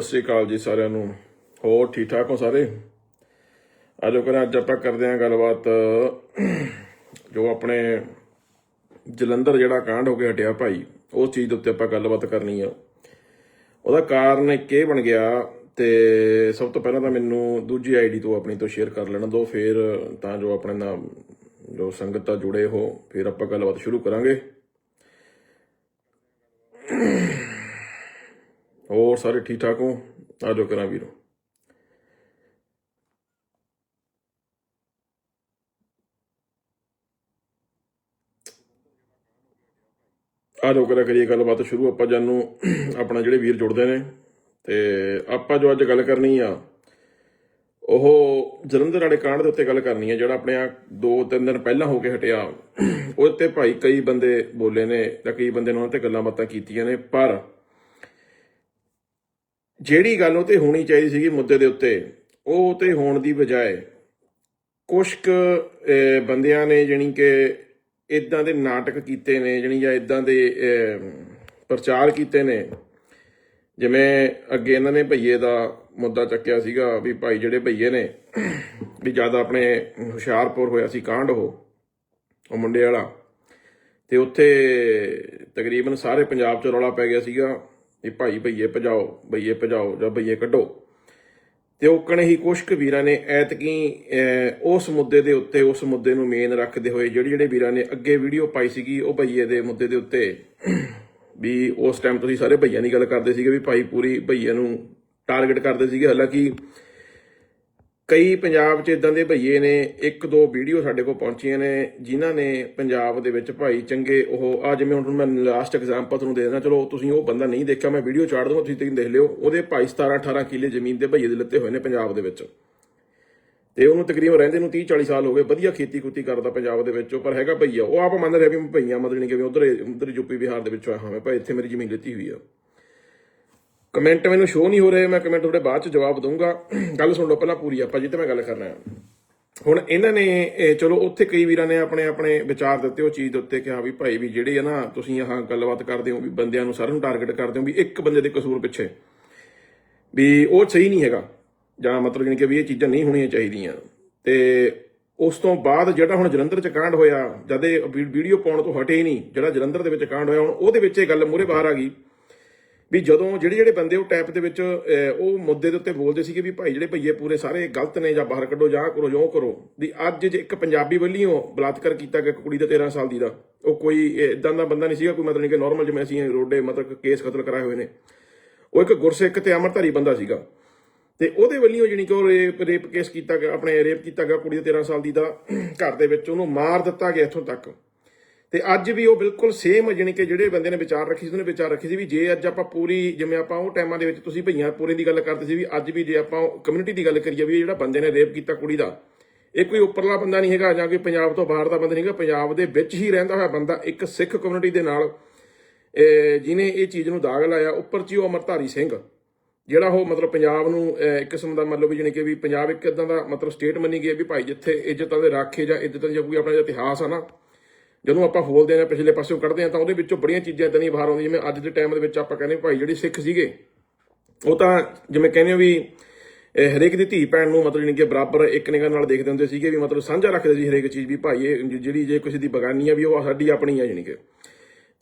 ਸਤਿ ਸ਼੍ਰੀ ਅਕਾਲ ਜੀ ਸਾਰਿਆਂ ਨੂੰ। ਹੋਰ ਠੀਕ ਠਾਕ ਹੋ ਸਾਰੇ? ਆਜੋ ਕਰਾਂ ਅੱਜ ਆਪਾਂ ਕਰਦੇ ਹਾਂ ਗੱਲਬਾਤ, ਜੋ ਆਪਣੇ ਜਲੰਧਰ ਜਿਹੜਾ ਕਾਂਡ ਹੋ ਕੇ ਹਟਿਆ ਭਾਈ, ਉਸ ਚੀਜ਼ ਦੇ ਉੱਤੇ ਆਪਾਂ ਗੱਲਬਾਤ ਕਰਨੀ ਆ। ਉਹਦਾ ਕਾਰਨ ਇੱਕ ਇਹ ਬਣ ਗਿਆ ਤੇ ਸਭ ਤੋਂ ਪਹਿਲਾਂ ਤਾਂ ਮੈਨੂੰ ਦੂਜੀ ਆਈਡੀ ਤੋਂ ਆਪਣੀ ਤੋਂ ਸ਼ੇਅਰ ਕਰ ਲੈਣਾ ਦੋ ਫਿਰ ਤਾਂ ਜੋ ਆਪਣੇ ਨਾਲ ਜੋ ਸੰਗਤ ਆ ਜੁੜੇ ਹੋ, ਫਿਰ ਆਪਾਂ ਗੱਲਬਾਤ ਸ਼ੁਰੂ ਕਰਾਂਗੇ। ਹੋਰ ਸਾਰੇ ਠੀਕ ਠਾਕ ਹੋ ਆਜੋ ਕਰਾਂ ਵੀਰੋ। ਆਜੋ ਕਰਾਂ ਕਰੀਏ ਗੱਲਬਾਤ ਸ਼ੁਰੂ। ਆਪਾਂ ਜਾਨੂੰ ਆਪਣਾ ਜਿਹੜੇ ਵੀਰ ਜੁੜਦੇ ਨੇ। ਤੇ ਆਪਾਂ ਜੋ ਅੱਜ ਗੱਲ ਕਰਨੀ ਆ, ਉਹ ਜਲੰਧਰ ਵਾਲੇ ਕਾਂਡ ਦੇ ਉੱਤੇ ਗੱਲ ਕਰਨੀ ਹੈ ਜਿਹੜਾ ਆਪਣੇ ਆ ਦੋ ਤਿੰਨ ਦਿਨ ਪਹਿਲਾਂ ਹੋ ਕੇ ਹਟਿਆ। ਉਹ ਤੇ ਭਾਈ ਕਈ ਬੰਦੇ ਬੋਲੇ ਨੇ ਤਾਂ ਕਈ ਬੰਦੇ ਨੇ ਉਹਨਾਂ ਤੇ ਗੱਲਾਂ ਬਾਤਾਂ ਕੀਤੀਆਂ ਨੇ, ਪਰ ਜਿਹੜੀ ਗੱਲ ਉਹ ਤੇ ਹੋਣੀ ਚਾਹੀਦੀ ਸੀਗੀ ਮੁੱਦੇ ਦੇ ਉੱਤੇ, ਉਹ ਤੇ ਹੋਣ ਦੀ ਬਜਾਏ ਕੁਝ ਕੁ ਬੰਦਿਆਂ ਨੇ ਜਾਣੀ ਕਿ ਇਦਾਂ ਦੇ ਨਾਟਕ ਕੀਤੇ ਨੇ, ਜਾਣੀ ਜਾਂ ਇਦਾਂ ਦੇ ਪ੍ਰਚਾਰ ਕੀਤੇ ਨੇ। ਜਿਵੇਂ ਅੱਗੇ ਇਹਨਾਂ ਨੇ ਭਈਏ ਦਾ ਮੁੱਦਾ ਚੱਕਿਆ ਸੀਗਾ ਵੀ ਭਾਈ ਜਿਹੜੇ ਭਈਏ ਨੇ, ਵੀ ਜ਼ਿਆਦਾ ਆਪਣੇ ਹੁਸ਼ਿਆਰਪੁਰ ਹੋਇਆ ਸੀ ਕਾਂਡ ਉਹ ਉਹ ਮੁੰਡੇ ਵਾਲਾ, ਤੇ ਉੱਥੇ ਤਕਰੀਬਨ ਸਾਰੇ ਪੰਜਾਬ 'ਚ ਰੌਲਾ ਪੈ ਗਿਆ ਸੀਗਾ। ਵੀ ਭਾਈ ਭਈਏ ਭਜਾਓ ਭਈਏ ਭਜਾਓ ਜਾਂ ਭਈਏ ਕੱਢੋ। ਤੇ ਉਹ ਹੀ ਕੁਛ ਕੁ ਵੀਰਾਂ ਨੇ ਐਤਕੀ ਉਸ ਮੁੱਦੇ ਦੇ ਉੱਤੇ, ਉਸ ਮੁੱਦੇ ਨੂੰ ਮੇਨ ਰੱਖਦੇ ਹੋਏ ਜਿਹੜੇ ਜਿਹੜੇ ਵੀਰਾਂ ਨੇ ਅੱਗੇ ਵੀਡੀਓ ਪਾਈ ਸੀਗੀ, ਉਹ ਭਈਏ ਦੇ ਮੁੱਦੇ ਦੇ ਉੱਤੇ। ਵੀ ਉਸ ਟਾਈਮ ਤੁਸੀਂ ਸਾਰੇ ਭਈਆਂ ਦੀ ਗੱਲ ਕਰਦੇ ਸੀਗੇ ਵੀ ਭਾਈ ਪੂਰੀ ਭਈਏ ਨੂੰ ਟਾਰਗੇਟ ਕਰਦੇ ਸੀਗੇ। ਹਾਲਾਂਕਿ ਕਈ ਪੰਜਾਬ 'ਚ ਇਦਾਂ ਦੇ ਭਈਏ ਨੇ, ਇੱਕ ਦੋ ਵੀਡੀਓ ਸਾਡੇ ਕੋਲ ਪਹੁੰਚੀਆਂ ਨੇ, ਜਿਨ੍ਹਾਂ ਨੇ ਪੰਜਾਬ ਦੇ ਵਿੱਚ ਭਾਈ ਚੰਗੇ ਉਹ ਆ ਜਿਵੇਂ ਹੁਣ ਮੈਂ ਲਾਸਟ ਐਗਜ਼ਾਮਪਲ ਤੁਹਾਨੂੰ ਦੇ ਦਿੰਦਾ, ਚਲੋ ਤੁਸੀਂ ਉਹ ਬੰਦਾ ਨਹੀਂ ਦੇਖਿਆ, ਮੈਂ ਵੀਡੀਓ ਚਾੜ ਦੂੰਗਾ ਤੁਸੀਂ ਤੱਕ ਦੇਖ ਲਿਓ, ਉਹਦੇ ਭਾਈ 17 18 ਕਿੱਲੇ ਜ਼ਮੀਨ ਦੇ ਭਈਏ ਦੇ ਲੱਤੇ ਹੋਏ ਨੇ ਪੰਜਾਬ ਦੇ ਵਿੱਚ। ਤੇ ਉਹਨੂੰ ਤਕਰੀਬਨ ਰਹਿੰਦੇ ਨੂੰ 30 40 ਸਾਲ ਹੋ ਗਏ, ਵਧੀਆ ਖੇਤੀ ਖੁੱਤੀ ਕਰਦਾ ਪੰਜਾਬ ਦੇ ਵਿੱਚ ਉਹ ਪਰ ਹੈਗਾ ਭਈਆ, ਉਹ ਆਪ ਮੰਨ ਰਿਹਾ ਵੀ ਮੈਂ ਭਈਆ, ਮਤਲਬ ਨਹੀਂ ਕਿ ਵੀ ਉਧਰ ਉਧਰ ਯੂਪੀ ਬਿਹਾਰ ਦੇ ਵਿੱਚੋਂ ਆਇਆ ਹਾਂ, ਮੈਂ ਭਾਈ ਇੱਥੇ ਮੇਰੀ ਜ਼ਮੀਨ ਲਿੱਤੀ ਹੋਈ ਆ। ਕਮੈਂਟ ਮੈਨੂੰ ਸ਼ੋ ਨਹੀਂ ਹੋ ਰਹੇ, ਮੈਂ ਕਮੈਂਟ ਤੁਹਾਡੇ ਬਾਅਦ ਚ ਜਵਾਬ ਦਊਂਗਾ। ਗੱਲ ਸੁਣ ਲਓ, ਪਹਿਲਾਂ ਪੂਰੀ ਆਪਾਂ ਜਿੱਤੇ ਮੈਂ ਗੱਲ ਕਰਨਾ ਹੈ। ਹੁਣ ਇਹਨਾਂ ਨੇ, ਇਹ ਚਲੋ ਉੱਥੇ ਕਈ ਵੀਰਾਂ ਨੇ ਆਪਣੇ ਆਪਣੇ ਵਿਚਾਰ ਦਿੱਤੇ, ਉਹ ਚੀਜ਼ ਦੇ ਉੱਤੇ ਕਿ ਹਾਂ ਵੀ ਭਾਈ ਵੀ ਜਿਹੜੇ ਆ ਨਾ, ਤੁਸੀਂ ਆਹ ਗੱਲਬਾਤ ਕਰਦੇ ਹੋ ਵੀ ਬੰਦਿਆਂ ਨੂੰ ਸਾਰਿਆਂ ਨੂੰ ਟਾਰਗੇਟ ਕਰਦੇ ਹੋ ਵੀ ਇੱਕ ਬੰਦੇ ਦੇ ਕਸੂਰ ਪਿੱਛੇ। ਵੀ ਉਹ ਸਹੀ ਨਹੀਂ ਹੈਗਾ, ਜਾਂ ਮਤਲਬ ਜਾਣੀ ਕਿ ਵੀ ਇਹ ਚੀਜ਼ਾਂ ਨਹੀਂ ਹੋਣੀਆਂ ਚਾਹੀਦੀਆਂ। ਤੇ ਉਸ ਤੋਂ ਬਾਅਦ ਜਿਹੜਾ ਹੁਣ ਜਲੰਧਰ ਚ ਕਾਂਡ ਹੋਇਆ, ਜਦ ਇਹ ਵੀਡੀਓ ਪਾਉਣ ਤੋਂ ਹਟੇ ਹੀ ਨਹੀਂ, ਜਿਹੜਾ ਜਲੰਧਰ ਦੇ ਵਿੱਚ ਕਾਂਡ ਹੋਇਆ, ਹੁਣ ਉਹਦੇ ਵਿੱਚ ਇਹ ਗੱਲ ਮੂਹਰੇ ਬਾਹਰ ਆ ਗਈ। ਵੀ ਜਦੋਂ ਜਿਹੜੇ ਜਿਹੜੇ ਬੰਦੇ ਉਹ ਟੈਪ ਦੇ ਵਿੱਚ ਉਹ ਮੁੱਦੇ ਦੇ ਉੱਤੇ ਬੋਲਦੇ ਸੀਗੇ ਵੀ ਭਾਈ ਜਿਹੜੇ ਭਈਏ ਪੂਰੇ ਸਾਰੇ ਗਲਤ ਨੇ ਜਾਂ ਬਾਹਰ ਕੱਢੋ ਜਾਂ ਕਰੋ ਜੋ ਕਰੋ, ਵੀ ਅੱਜ ਜੇ ਇੱਕ ਪੰਜਾਬੀ ਵੱਲੋਂ ਬਲਾਤਕਾਰ ਕੀਤਾ ਗਿਆ ਇੱਕ ਕੁੜੀ ਦਾ 13 ਸਾਲ ਦੀ ਦਾ, ਉਹ ਕੋਈ ਇਦਾਂ ਦਾ ਬੰਦਾ ਨਹੀਂ ਸੀਗਾ, ਕੋਈ ਮਤਲਬ ਨਹੀਂ ਕਿ ਨਾਰਮਲ ਜਿਵੇਂ ਅਸੀਂ ਰੋਡੇ ਮਤਲਬ ਕੇਸ ਕਤਲ ਕਰਾਏ ਹੋਏ ਨੇ। ਉਹ ਇੱਕ ਗੁਰਸਿੱਖ ਤੇ ਅਮਰਧਾਰੀ ਬੰਦਾ ਸੀਗਾ। ਤੇ ਉਹਦੇ ਵੱਲੋਂ ਜਿਹੜੀ ਕਿ ਉਹ ਰੇਪ ਰੇਪ ਕੇਸ ਕੀਤਾ ਗਿਆ, ਆਪਣੇ ਰੇਪ ਕੀਤਾ ਗਿਆ ਕੁੜੀ ਦੇ 13 ਸਾਲ ਦੀ ਦਾ, ਘਰ ਦੇ ਵਿੱਚ ਉਹਨੂੰ ਮਾਰ ਦਿੱਤਾ ਗਿਆ ਇੱਥੋਂ ਤੱਕ। ਤੇ ਅੱਜ ਵੀ ਉਹ ਬਿਲਕੁਲ ਸੇਮ ਜਾਣੀ ਕਿ ਜਿਹੜੇ ਬੰਦੇ ਨੇ ਵਿਚਾਰ ਰੱਖੀ ਸੀ, ਉਹਨੇ ਵਿਚਾਰ ਰੱਖੀ ਸੀ ਵੀ ਜੇ ਅੱਜ ਆਪਾਂ ਪੂਰੀ, ਜਿਵੇਂ ਆਪਾਂ ਉਹ ਟਾਈਮਾਂ ਦੇ ਵਿੱਚ ਤੁਸੀਂ ਭਈਆਂ ਪੂਰੇ ਦੀ ਗੱਲ ਕਰਦੇ ਸੀ ਵੀ ਅੱਜ ਵੀ ਜੇ ਆਪਾਂ ਕਮਿਊਨਿਟੀ ਦੀ ਗੱਲ ਕਰੀਏ ਵੀ ਜਿਹੜਾ ਬੰਦੇ ਨੇ ਰੇਪ ਕੀਤਾ ਕੁੜੀ ਦਾ, ਇਹ ਕੋਈ ਉੱਪਰਲਾ ਬੰਦਾ ਨਹੀਂ ਹੈਗਾ ਜਾਂ ਕੋਈ ਪੰਜਾਬ ਤੋਂ ਬਾਹਰ ਦਾ ਬੰਦਾ ਨਹੀਂ ਹੈਗਾ, ਪੰਜਾਬ ਦੇ ਵਿੱਚ ਹੀ ਰਹਿੰਦਾ ਹੋਇਆ ਬੰਦਾ ਇੱਕ ਸਿੱਖ ਕਮਿਊਨਿਟੀ ਦੇ ਨਾਲ, ਇਹ ਜਿਨੇ ਇਹ ਚੀਜ਼ ਨੂੰ ਦਾਗ ਲਾਇਆ, ਉੱਪਰ ਚ ਹੀ ਉਹ ਅਮਰਧਾਰੀ ਸਿੰਘ, ਜਿਹੜਾ ਉਹ ਮਤਲਬ ਪੰਜਾਬ ਨੂੰ ਇੱਕ ਕਿਸਮ ਦਾ ਮਤਲਬ ਵੀ ਜਾਣੀ ਕਿ ਵੀ ਪੰਜਾਬ ਇੱਕ ਇਦਾਂ ਦਾ ਮਤਲਬ ਸਟੇਟ ਮੰਨੀ ਗਈ ਹੈ ਵੀ ਭਾਈ ਜਿੱਥੇ ਇੱਜ਼ਤਾਂ ਦੇ ਰਾਖੇ ਜਾਂ ਇੱਜ਼ਤਾਂ ਜਾਂ ਕੋਈ ਆਪਣਾ ਇਤਿਹਾਸ ਆ ਨਾ ਜਦੋਂ ਆਪਾਂ ਖੋਲਦੇ ਆ ਪਿਛਲੇ ਪਾਸਿਓਂ ਕੱਢਦੇ ਆ ਤਾਂ ਉਹਦੇ ਵਿੱਚੋਂ ਬੜੀਆਂ ਚੀਜ਼ਾਂ ਇਦਾਂ ਦੀਆਂ ਬਾਹਰ ਆਉਂਦੀਆਂ, ਜਿਵੇਂ ਅੱਜ ਦੇ ਟਾਈਮ ਦੇ ਵਿੱਚ ਆਪਾਂ ਕਹਿੰਦੇ ਭਾਈ ਜਿਹੜੇ ਸਿੱਖ ਸੀਗੇ, ਉਹ ਤਾਂ ਜਿਵੇਂ ਕਹਿੰਦੇ ਆ ਵੀ ਹਰੇਕ ਦੀ ਧੀ ਭੈਣ ਨੂੰ ਮਤਲਬ ਜਾਣੀ ਕਿ ਬਰਾਬਰ ਇੱਕ ਨਿਗਾਹ ਨਾਲ ਦੇਖਦੇ ਹੁੰਦੇ ਸੀਗੇ ਵੀ ਮਤਲਬ ਸਾਂਝਾ ਰੱਖਦੇ ਸੀ ਹਰੇਕ ਚੀਜ਼ ਵੀ ਭਾਈ ਇਹ ਜਿਹੜੀ ਜੇ ਕਿਸੇ ਦੀ ਬਗਾਨੀ ਆ ਵੀ ਉਹ ਸਾਡੀ ਆਪਣੀ ਆ ਜਾਣੀ ਕਿ।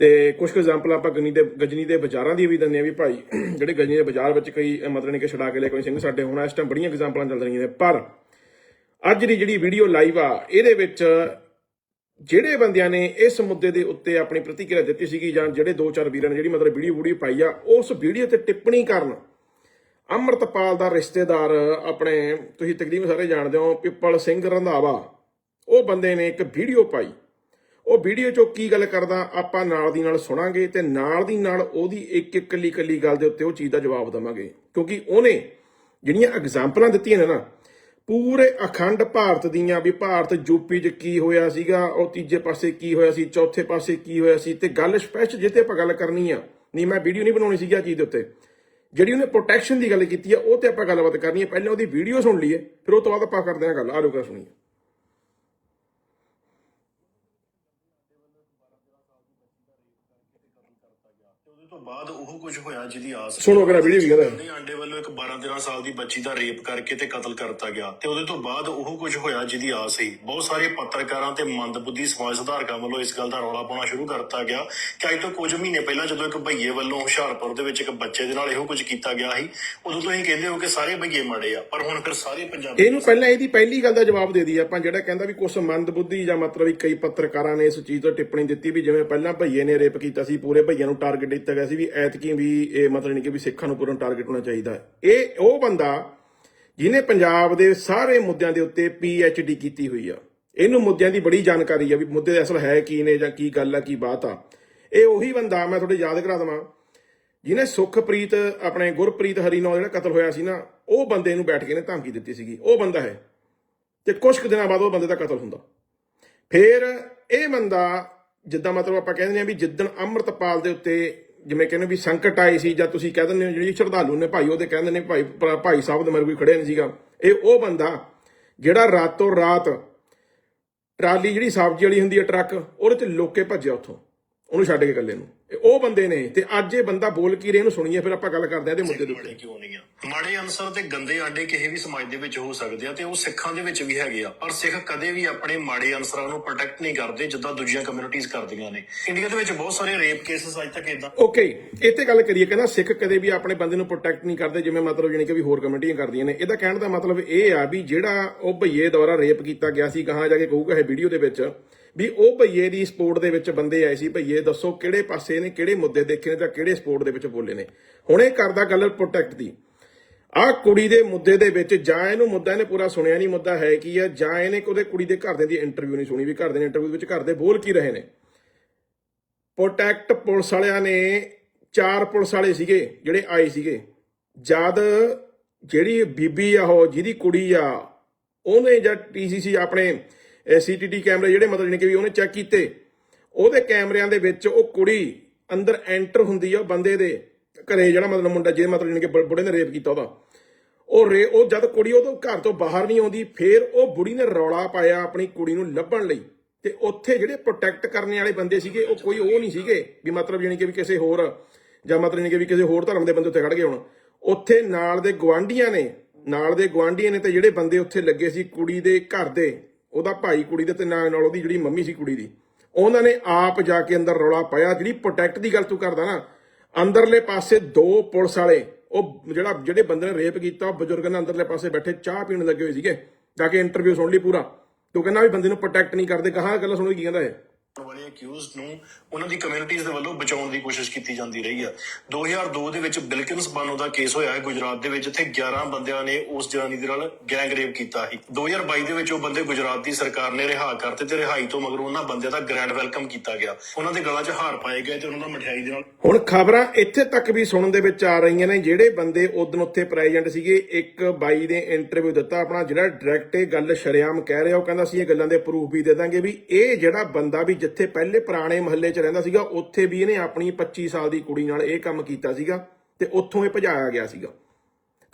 ਤੇ ਕੁਝ ਕੁ ਐਗਜ਼ਾਮਪਲ ਆਪਾਂ ਗਜਨੀ ਦੇ ਗਜਨੀ ਦੇ ਬਾਜ਼ਾਰਾਂ ਦੀ ਵੀ ਦਿੰਦੇ ਆ ਵੀ ਭਾਈ, ਜਿਹੜੇ ਗਜਨੀ ਦੇ ਬਾਜ਼ਾਰ ਵਿੱਚ ਕਈ ਮਤਲਬ ਨਹੀਂ ਕਿ ਛਡਾ ਕੇ ਲੈ ਕੋਈ ਸਿੰਘ ਸਾਡੇ ਹੁਣ ਇਸ ਟਾਈਮ ਬੜੀਆਂ ਐਗਜ਼ਾਮਪਲਾਂ ਚੱਲ ਰਹੀਆਂ ਨੇ, ਪਰ ਅੱਜ ਦੀ ਜਿਹੜੀ ਵੀਡੀਓ ਲਾਈਵ ਆ, ਇਹਦੇ ਵਿੱਚ ਜਿਹੜੇ ਬੰਦਿਆਂ ਨੇ ਇਸ ਮੁੱਦੇ ਦੇ ਉੱਤੇ ਆਪਣੀ ਪ੍ਰਤੀਕਿਰਿਆ ਦਿੱਤੀ ਸੀਗੀ ਜਾਂ ਜਿਹੜੇ ਦੋ ਚਾਰ ਵੀਰਾਂ ਨੇ ਜਿਹੜੀ ਮਤਲਬ ਵੀਡੀਓ ਵੀਡੀਓ ਪਾਈ ਆ, ਉਸ ਵੀਡੀਓ ਤੇ ਟਿੱਪਣੀ ਕਰਨ ਅੰਮ੍ਰਿਤਪਾਲ ਦਾ ਰਿਸ਼ਤੇਦਾਰ ਆਪਣੇ, ਤੁਸੀਂ ਤਕਰੀਬਨ ਸਾਰੇ ਜਾਣਦੇ ਹੋ, ਪਿੱਪਲ ਸਿੰਘ ਰੰਧਾਵਾ, ਉਹ ਬੰਦੇ ਨੇ ਇੱਕ ਵੀਡੀਓ ਪਾਈ। ਉਹ ਵੀਡੀਓ ਚੋਂ ਕੀ ਗੱਲ ਕਰਦਾ, ਆਪਾਂ ਨਾਲ ਦੀ ਨਾਲ ਸੁਣਾਂਗੇ ਤੇ ਨਾਲ ਦੀ ਨਾਲ ਉਹਦੀ ਇੱਕ ਇੱਕ ਕੱਲੀ ਕੱਲੀ ਗੱਲ ਦੇ ਉੱਤੇ ਉਹ ਚੀਜ਼ ਦਾ ਜਵਾਬ ਦਵਾਂਗੇ। ਕਿਉਂਕਿ ਉਹਨੇ ਜਿਹੜੀਆਂ ਐਗਜ਼ਾਮਪਲਾਂ ਦਿੱਤੀਆਂ ਨੇ ਨਾ ਪੂਰੇ ਅਖੰਡ ਭਾਰਤ ਦੀਆਂ ਵੀ ਭਾਰਤ ਯੂਪੀ 'ਚ ਕੀ ਹੋਇਆ ਸੀਗਾ, ਉਹ ਤੀਜੇ ਪਾਸੇ ਕੀ ਹੋਇਆ ਸੀ, ਚੌਥੇ ਪਾਸੇ ਕੀ ਹੋਇਆ ਸੀ, ਤੇ ਗੱਲ ਸਪੈਸ਼ਲ ਜਿੱਤੇ ਆਪਾਂ ਗੱਲ ਕਰਨੀ ਆ, ਨਹੀਂ ਮੈਂ ਵੀਡੀਓ ਨਹੀਂ ਬਣਾਉਣੀ ਸੀਗੀ ਆ ਚੀਜ਼ ਦੇ ਉੱਤੇ। ਜਿਹੜੀ ਉਹਨੇ ਪ੍ਰੋਟੈਕਸ਼ਨ ਦੀ ਗੱਲ ਕੀਤੀ ਆ, ਉਹ ਤੇ ਆਪਾਂ ਗੱਲਬਾਤ ਕਰਨੀ ਹੈ ਪਹਿਲਾਂ ਉਹਦੀ ਵੀਡੀਓ ਸੁਣ ਲਈਏ, ਫਿਰ ਉਹ ਤੋਂ ਬਾਅਦ ਆਪਾਂ ਕਰਦੇ ਹਾਂ ਗੱਲ ਆ ਰੁਕਾ ਸੁਣੀਏ। ਤੋਂ ਬਾਅਦ ਉਹ ਕੁਝ ਹੋਇਆ ਜਿਹਦੀ ਆਸ ਸੁਣੋ ਅਗਲਾ ਵੀਡੀਓ ਵੀ ਕਹਿੰਦਾ ਦੇ ਆਂਡੇ ਵੱਲੋਂ ਇੱਕ 12-13 ਸਾਲ ਦੀ ਬੱਚੀ ਦਾ ਰੇਪ ਕਰਕੇ ਤੇ ਕਤਲ ਕਰਤਾ ਗਿਆ ਤੇ ਉਹਦੇ ਤੋਂ ਬਾਅਦ ਉਹ ਕੁਝ ਹੋਇਆ ਜਿਹਦੀ ਆਸ ਸੀ। ਬਹੁਤ ਸਾਰੇ ਪੱਤਰਕਾਰਾਂ ਤੇ ਮੰਦਬੁੱਧੀ ਸਮਾਜ ਸੁਧਾਰਕਾਂ ਵੱਲੋਂ ਇਸ ਗੱਲ ਦਾ ਰੌਲਾ ਪਾਉਣਾ ਸ਼ੁਰੂ ਕਰਤਾ ਗਿਆ ਕਿ ਅੱਜ ਤੋਂ ਕੁਝ ਮਹੀਨੇ ਪਹਿਲਾਂ ਜਦੋਂ ਇੱਕ ਭਈਏ ਵੱਲੋਂ ਹੁਸ਼ਿਆਰਪੁਰ ਦੇ ਵਿੱਚ ਇੱਕ ਬੱਚੇ ਦੇ ਨਾਲ ਇਹੋ ਕੁਝ ਕੀਤਾ ਗਿਆ ਸੀ ਉਦੋਂ ਤੋਂ ਹੀ ਕਹਿੰਦੇ ਹੋ ਕਿ ਸਾਰੇ ਭਈਏ ਮਾੜੇ ਆ ਪਰ ਹੁਣ ਫਿਰ ਸਾਰੇ ਪੰਜਾਬੀ ਇਹਨੂੰ ਪਹਿਲਾਂ ਇਹਦੀ ਪਹਿਲੀ ਗੱਲ ਦਾ ਜਵਾਬ ਦੇ ਦਈਏ ਆਪਾਂ ਜਿਹੜਾ ਕਹਿੰਦਾ ਵੀ ਕੁਝ ਮੰਦਬੁੱਧੀ ਜਾਂ ਮਤਲਬ ਕਈ ਪੱਤਰਕਾਰਾਂ ਨੇ ਇਸ ਚੀਜ਼ ਤੋਂ ਟਿੱਪਣੀ ਦਿੱਤੀ ਵੀ ਜਿਵੇਂ ਪਹਿਲਾਂ ਭਈਏ ਨੇ ਰੇਪ ਕੀਤਾ ਸੀ ਪੂਰੇ ਭਈਆਂ ਨੂੰ ਟਾਰਗੇਟ ਦਿੱਤਾ ਗਿਆ ਸੀ ਵੀ ਐਤਕੀ ਵੀ ਇਹ ਮਤਲਬ ਨਹੀਂ ਕਿ ਵੀ ਸਿੱਖਾਂ ਨੂੰ ਪੂਰਨ ਟਾਰਗੇਟ ਹੋਣਾ ਚਾਹੀਦਾ। ਇਹ ਉਹ ਬੰਦਾ ਜਿਹਨੇ ਪੰਜਾਬ ਦੇ ਸਾਰੇ ਮੁੱਦਿਆਂ ਦੇ ਉੱਤੇ ਪੀ ਐਚ ਡੀ ਕੀਤੀ ਹੋਈ ਆ। ਇਹਨੂੰ ਮੁੱਦਿਆਂ ਦੀ ਬੜੀ ਜਾਣਕਾਰੀ ਆ ਵੀ ਮੁੱਦੇ ਅਸਲ ਹੈ ਕੀ ਨੇ ਜਾਂ ਕੀ ਗੱਲ ਆ, ਕੀ ਬਾਤ ਆ। ਇਹ ਉਹੀ ਬੰਦਾ ਮੈਂ ਤੁਹਾਡੇ ਯਾਦ ਕਰਾ ਦਵਾਂ, ਜਿਹਨੇ ਸੁਖਪ੍ਰੀਤ, ਆਪਣੇ ਗੁਰਪ੍ਰੀਤ ਹਰੀ ਨਾਲ ਜਿਹੜਾ ਕਤਲ ਹੋਇਆ ਸੀ ਨਾ, ਉਹ ਬੰਦੇ ਨੂੰ ਬੈਠ ਕੇ ਨੇ ਧਮਕੀ ਦਿੱਤੀ ਸੀਗੀ। ਉਹ ਬੰਦਾ ਹੈ। ਤੇ ਕੁਝ ਕੁ ਦਿਨਾਂ ਬਾਅਦ ਉਹ ਬੰਦੇ ਦਾ ਕਤਲ ਹੁੰਦਾ। ਫਿਰ ਇਹ ਬੰਦਾ, ਜਿੱਦਾਂ ਮਤਲਬ ਆਪਾਂ ਕਹਿੰਦੇ ਆ ਵੀ ਜਿੱਦਣ ਅੰਮ੍ਰਿਤਪਾਲ ਦੇ ਉੱਤੇ ਜਿਵੇਂ ਕਹਿੰਦੇ ਵੀ ਸੰਕਟ ਆਏ ਸੀ ਜਾਂ ਤੁਸੀਂ ਕਹਿ ਦਿੰਦੇ ਹੋ, ਜਿਹੜੀ ਸ਼ਰਧਾਲੂ ਨੇ ਭਾਈ, ਉਹਦੇ ਕਹਿੰਦੇ ਨੇ ਭਾਈ ਭਾਈ ਸਾਹਿਬ ਦੇ ਮੇਰੇ ਕੋਈ ਖੜਿਆ ਨਹੀਂ ਸੀਗਾ। ਇਹ ਉਹ ਬੰਦਾ ਜਿਹੜਾ ਰਾਤੋਂ ਰਾਤ ਟਰਾਲੀ ਜਿਹੜੀ ਸਬਜ਼ੀ ਵਾਲੀ ਹੁੰਦੀ ਹੈ ਟਰੱਕ, ਉਹਦੇ ਤੇ ਲੋਕੇ ਭੱਜਿਆ ਉੱਥੋਂ। ਉਹਨੂੰ ਛੱਡ ਕੇ ਇਕੱਲੇ ਨੂੰ। ਇਹ ਉਹ ਬੰਦੇ ਨੇ ਤੇ ਅੱਜ ਇਹ ਬੰਦਾ ਬੋਲ ਕੀ ਰਿਹਾ ਇਹਨੂੰ ਸੁਣੀਏ ਫਿਰ ਆਪਾਂ ਗੱਲ ਕਰਦੇ ਆ ਇਹਦੇ ਮੁੱਦੇ ਦੇ ਉੱਤੇ। ਮਾੜੇ ਕਿਉਂ ਨਹੀਂ ਆ? ਮਾੜੇ ਅਨਸਰ ਤੇ ਗੰਦੇ ਆਂਡੇ ਕਿਸੇ ਵੀ ਸਮਾਜ ਦੇ ਵਿੱਚ ਹੋ ਸਕਦੇ ਆ ਤੇ ਉਹ ਸਿੱਖਾਂ ਦੇ ਵਿੱਚ ਵੀ ਹੈਗੇ ਆ। ਪਰ ਸਿੱਖ ਕਦੇ ਵੀ ਆਪਣੇ ਮਾੜੇ ਅਨਸਰਾਂ ਨੂੰ ਪ੍ਰੋਟੈਕਟ ਨਹੀਂ ਕਰਦੇ ਜਿੱਦਾਂ ਦੂਜੀਆਂ ਕਮਿਊਨਿਟੀਆਂ ਕਰਦੀਆਂ ਨੇ। ਇੰਡੀਆ ਦੇ ਵਿੱਚ ਬਹੁਤ ਸਾਰੇ ਰੇਪ ਕੇਸਸ ਅੱਜ ਤੱਕ ਇਦਾਂ ਓਕੇ ਇੱਥੇ ਗੱਲ ਕਰੀਏ ਕਹਿੰਦਾ ਸਿੱਖ ਕਦੇ ਵੀ ਆਪਣੇ ਬੰਦੇ ਨੂੰ ਪ੍ਰੋਟੈਕਟ ਨਹੀਂ ਕਰਦੇ ਜਿਵੇਂ ਮਤਲਬ ਜਾਣੀ ਕਿ ਵੀ ਹੋਰ ਕਮਿਊਨਿਟੀਆਂ ਕਰਦੀਆਂ ਨੇ। ਇਹਦਾ ਕਹਿਣ ਦਾ ਮਤਲਬ ਇਹ ਆ ਵੀ ਜਿਹੜਾ ਉਹ ਭਈਏ ਦੁਆਰਾ ਰੇਪ ਕੀਤਾ ਗਿਆ ਸੀ ਕਹਾਂ ਜਾ ਕੇ ਕਹੂਗਾ ਇਹ ਵੀਡੀਓ ਦੇ ਵਿੱਚ ਵੀ ਉਹ ਭਈਏ ਦੀ ਸਪੋਰਟ ਦੇ ਵਿੱਚ ਬੰਦੇ ਆਏ ਸੀ, ਭਈਏ ਦੱਸੋ ਕਿਹੜੇ ਪਾਸੇ ਨੇ, ਕਿਹੜੇ ਮੁੱਦੇ ਦੇਖੇ ਨੇ ਤਾਂ ਕਿਹੜੇ ਸਪੋਰਟ ਦੇ ਵਿੱਚ ਬੋਲੇ ਨੇ। ਹੁਣ ਇਹ ਕਰਦਾ ਗੱਲ ਪ੍ਰੋਟੈਕਟ ਦੀ। ਆਹ ਕੁੜੀ ਦੇ ਮੁੱਦੇ ਦੇ ਵਿੱਚ ਜਾਂ ਇਹਨੂੰ ਮੁੱਦਾ ਇਹਨੇ ਪੂਰਾ ਸੁਣਿਆ ਨਹੀਂ, ਮੁੱਦਾ ਹੈ ਕੀ ਆ, ਜਾਂ ਇਹਨੇ ਉਹਦੇ ਕੁੜੀ ਦੇ ਘਰਦਿਆਂ ਦੀ ਇੰਟਰਵਿਊ ਨਹੀਂ ਸੁਣੀ ਵੀ ਘਰਦੇ ਨੇ ਇੰਟਰਵਿਊ ਵਿੱਚ ਘਰ ਦੇ ਬੋਲ ਕੀ ਰਹੇ ਨੇ। ਪ੍ਰੋਟੈਕਟ ਪੁਲਿਸ ਵਾਲਿਆਂ ਨੇ ਚਾਰ ਪੁਲਿਸ ਵਾਲੇ ਸੀਗੇ ਜਿਹੜੇ ਆਏ ਸੀਗੇ। ਜਦ ਜਿਹੜੀ ਬੀਬੀ ਆ ਉਹ, ਜਿਹਦੀ ਕੁੜੀ ਆ, ਉਹਨੇ ਜਾਂ ਟੀਸੀਸੀ ਆਪਣੇ ਸੀਟੀਟੀ ਕੈਮਰੇ ਜਿਹੜੇ ਮਤਲਬ ਜਾਣੀ ਕਿ ਵੀ ਉਹਨੇ ਚੈੱਕ ਕੀਤੇ, ਉਹਦੇ ਕੈਮਰਿਆਂ ਦੇ ਵਿੱਚ ਉਹ ਕੁੜੀ ਅੰਦਰ ਐਂਟਰ ਹੁੰਦੀ ਆ ਉਹ ਬੰਦੇ ਦੇ ਘਰੇ, ਜਿਹੜਾ ਮਤਲਬ ਮੁੰਡਾ ਜਿਹਦੇ ਮਤਲਬ ਜਾਣੀ ਕਿ ਬ- ਬੁੜੇ ਨੇ ਰੇਪ ਕੀਤਾ ਉਹਦਾ। ਉਹ ਰੇ, ਉਹ ਜਦ ਕੁੜੀ ਉਹ ਘਰ ਤੋਂ ਬਾਹਰ ਨਹੀਂ ਆਉਂਦੀ, ਫੇਰ ਉਹ ਬੁੜੀ ਨੇ ਰੌਲਾ ਪਾਇਆ ਆਪਣੀ ਕੁੜੀ ਨੂੰ ਲੱਭਣ ਲਈ। ਤੇ ਉੱਥੇ ਜਿਹੜੇ ਪ੍ਰੋਟੈਕਟ ਕਰਨ ਵਾਲੇ ਬੰਦੇ ਸੀਗੇ, ਉਹ ਕੋਈ ਉਹ ਨਹੀਂ ਸੀਗੇ ਵੀ ਮਤਲਬ ਜਾਣੀ ਕਿ ਵੀ ਕਿਸੇ ਹੋਰ, ਜਾਂ ਮਤਲਬ ਜਾਣੀ ਕਿ ਵੀ ਕਿਸੇ ਹੋਰ ਧਰਮ ਦੇ ਬੰਦੇ ਉੱਥੇ ਖੜ ਗਏ ਹੁਣ। ਉੱਥੇ ਨਾਲ ਦੇ ਗਵਾਂਢੀਆਂ ਨੇ, ਨਾਲ ਦੇ ਗਵਾਂਢੀਆਂ ਨੇ ਤੇ ਜਿਹੜੇ ਬੰਦੇ ਉੱਥੇ ਲੱਗੇ ਸੀ ਕੁੜੀ ਦੇ ਘਰ ਦੇ ਉਹਦਾ ਭਾਈ ਕੁੜੀ ਦੇ ਤੇ ਨਾਲ ਨਾਲ ਉਹਦੀ ਜਿਹੜੀ ਮੰਮੀ ਸੀ ਕੁੜੀ ਦੀ, ਉਹਨਾਂ ਨੇ ਆਪ ਜਾ ਕੇ ਅੰਦਰ ਰੌਲਾ ਪਾਇਆ, ਜਿਹੜੀ ਪ੍ਰੋਟੈਕਟ ਦੀ ਗੱਲ ਤੂੰ ਕਰਦਾ ਨਾ, ਅੰਦਰਲੇ ਪਾਸੇ ਦੋ ਪੁਲਿਸ ਵਾਲੇ, ਉਹ ਜਿਹੜਾ, ਜਿਹੜੇ ਬੰਦੇ ਨੇ ਰੇਪ ਕੀਤਾ, ਉਹ ਬਜ਼ੁਰਗ ਨੇ ਅੰਦਰਲੇ ਪਾਸੇ ਬੈਠੇ, ਚਾਹ ਪੀਣ ਲੱਗੇ ਹੋਏ ਸੀਗੇ, ਜਾ ਕੇ ਇੰਟਰਵਿਊ ਸੁਣ ਲਈ ਪੂਰਾ। ਤੂੰ ਕਹਿੰਦਾ ਵੀ ਬੰਦੇ ਨੂੰ ਪ੍ਰੋਟੈਕਟ ਨਹੀਂ ਕਰਦੇ, ਕਹਾ ਗੱਲ ਸੁਣ ਕੀ ਕਹਿੰਦਾ ਇਹ? ਅਕਿਊਜ਼ਡ ਨੂੰ ਉਹਨਾਂ ਦੀ ਕਮਿਊਨਿਟੀਜ਼ ਦੇ ਵੱਲੋਂ ਬਚਾਉਣ ਦੀ ਕੋਸ਼ਿਸ਼ ਕੀਤੀ ਜਾਂਦੀ ਰਹੀ ਆ। 2002 ਦੇ ਵਿੱਚ ਬਿਲਕਿਨਸ ਬਾਨੋ ਦਾ ਕੇਸ ਹੋਇਆ ਹੈ ਗੁਜਰਾਤ ਦੇ ਵਿੱਚ, ਜਿੱਥੇ 11 ਬੰਦਿਆਂ ਨੇ ਉਸ ਜਨਾਨੀ ਦੇ ਨਾਲ ਗੈਂਗ ਰੇਪ ਕੀਤਾ ਸੀ। 2022 ਦੇ ਵਿੱਚ ਉਹ ਬੰਦੇ ਗੁਜਰਾਤ ਦੀ ਸਰਕਾਰ ਨੇ ਰਿਹਾ ਕਰਤੇ ਤੇ ਰਿਹਾਈ ਤੋਂ ਮਗਰੋਂ ਉਹਨਾਂ ਬੰਦਿਆਂ ਦਾ ਗ੍ਰੈਂਡ ਵੈਲਕਮ ਕੀਤਾ ਗਿਆ। ਉਹਨਾਂ ਦੇ ਗਲਾਂ 'ਚ ਹਾਰ ਪਾਏ ਗਏ ਤੇ ਉਹਨਾਂ ਦਾ ਮਠਿਆਈ ਦੇ ਨਾਲ ਹੁਣ ਖਬਰਾਂ ਇੱਥੇ ਤੱਕ ਵੀ ਸੁਣਨ ਦੇ ਵਿੱਚ ਆ ਰਹੀਆਂ ਨੇ, ਜਿਹੜੇ ਬੰਦੇ ਉਦੋਂ ਉੱਥੇ ਪ੍ਰੈਜ਼ੈਂਟ ਸੀਗੇ, ਇੱਕ ਬਾਈ ਨੇ ਇੰਟਰਵਿਊ ਦਿੱਤਾ, ਆਪਣਾ ਜਿਹੜਾ ਡਾਇਰੈਕਟ ਇਹ ਗੱਲ ਸ਼ਰਿਆਮ ਕਹਿ ਰਿਹਾ, ਉਹ ਕਹਿੰਦਾ ਸੀ ਇਹ ਗੱਲਾਂ ਦੇ ਪ੍ਰੂਫ ਵੀ ਦੇ ਦਾਂਗੇ ਵੀ ਇਹ ਜਿਹੜਾ ਬੰਦਾ ਵੀ ਜਿੱਥੇ ਪਹਿਲੇ ਪੁਰਾਣੇ ਮਹੱਲੇ 'ਚ ਰਹਿੰਦਾ ਸੀਗਾ, ਉੱਥੇ ਵੀ ਇਹਨੇ ਆਪਣੀ 25 ਸਾਲ ਦੀ ਕੁੜੀ ਨਾਲ ਇਹ ਕੰਮ ਕੀਤਾ ਸੀਗਾ ਤੇ ਉੱਥੋਂ ਇਹ ਭਜਾਇਆ ਗਿਆ ਸੀਗਾ।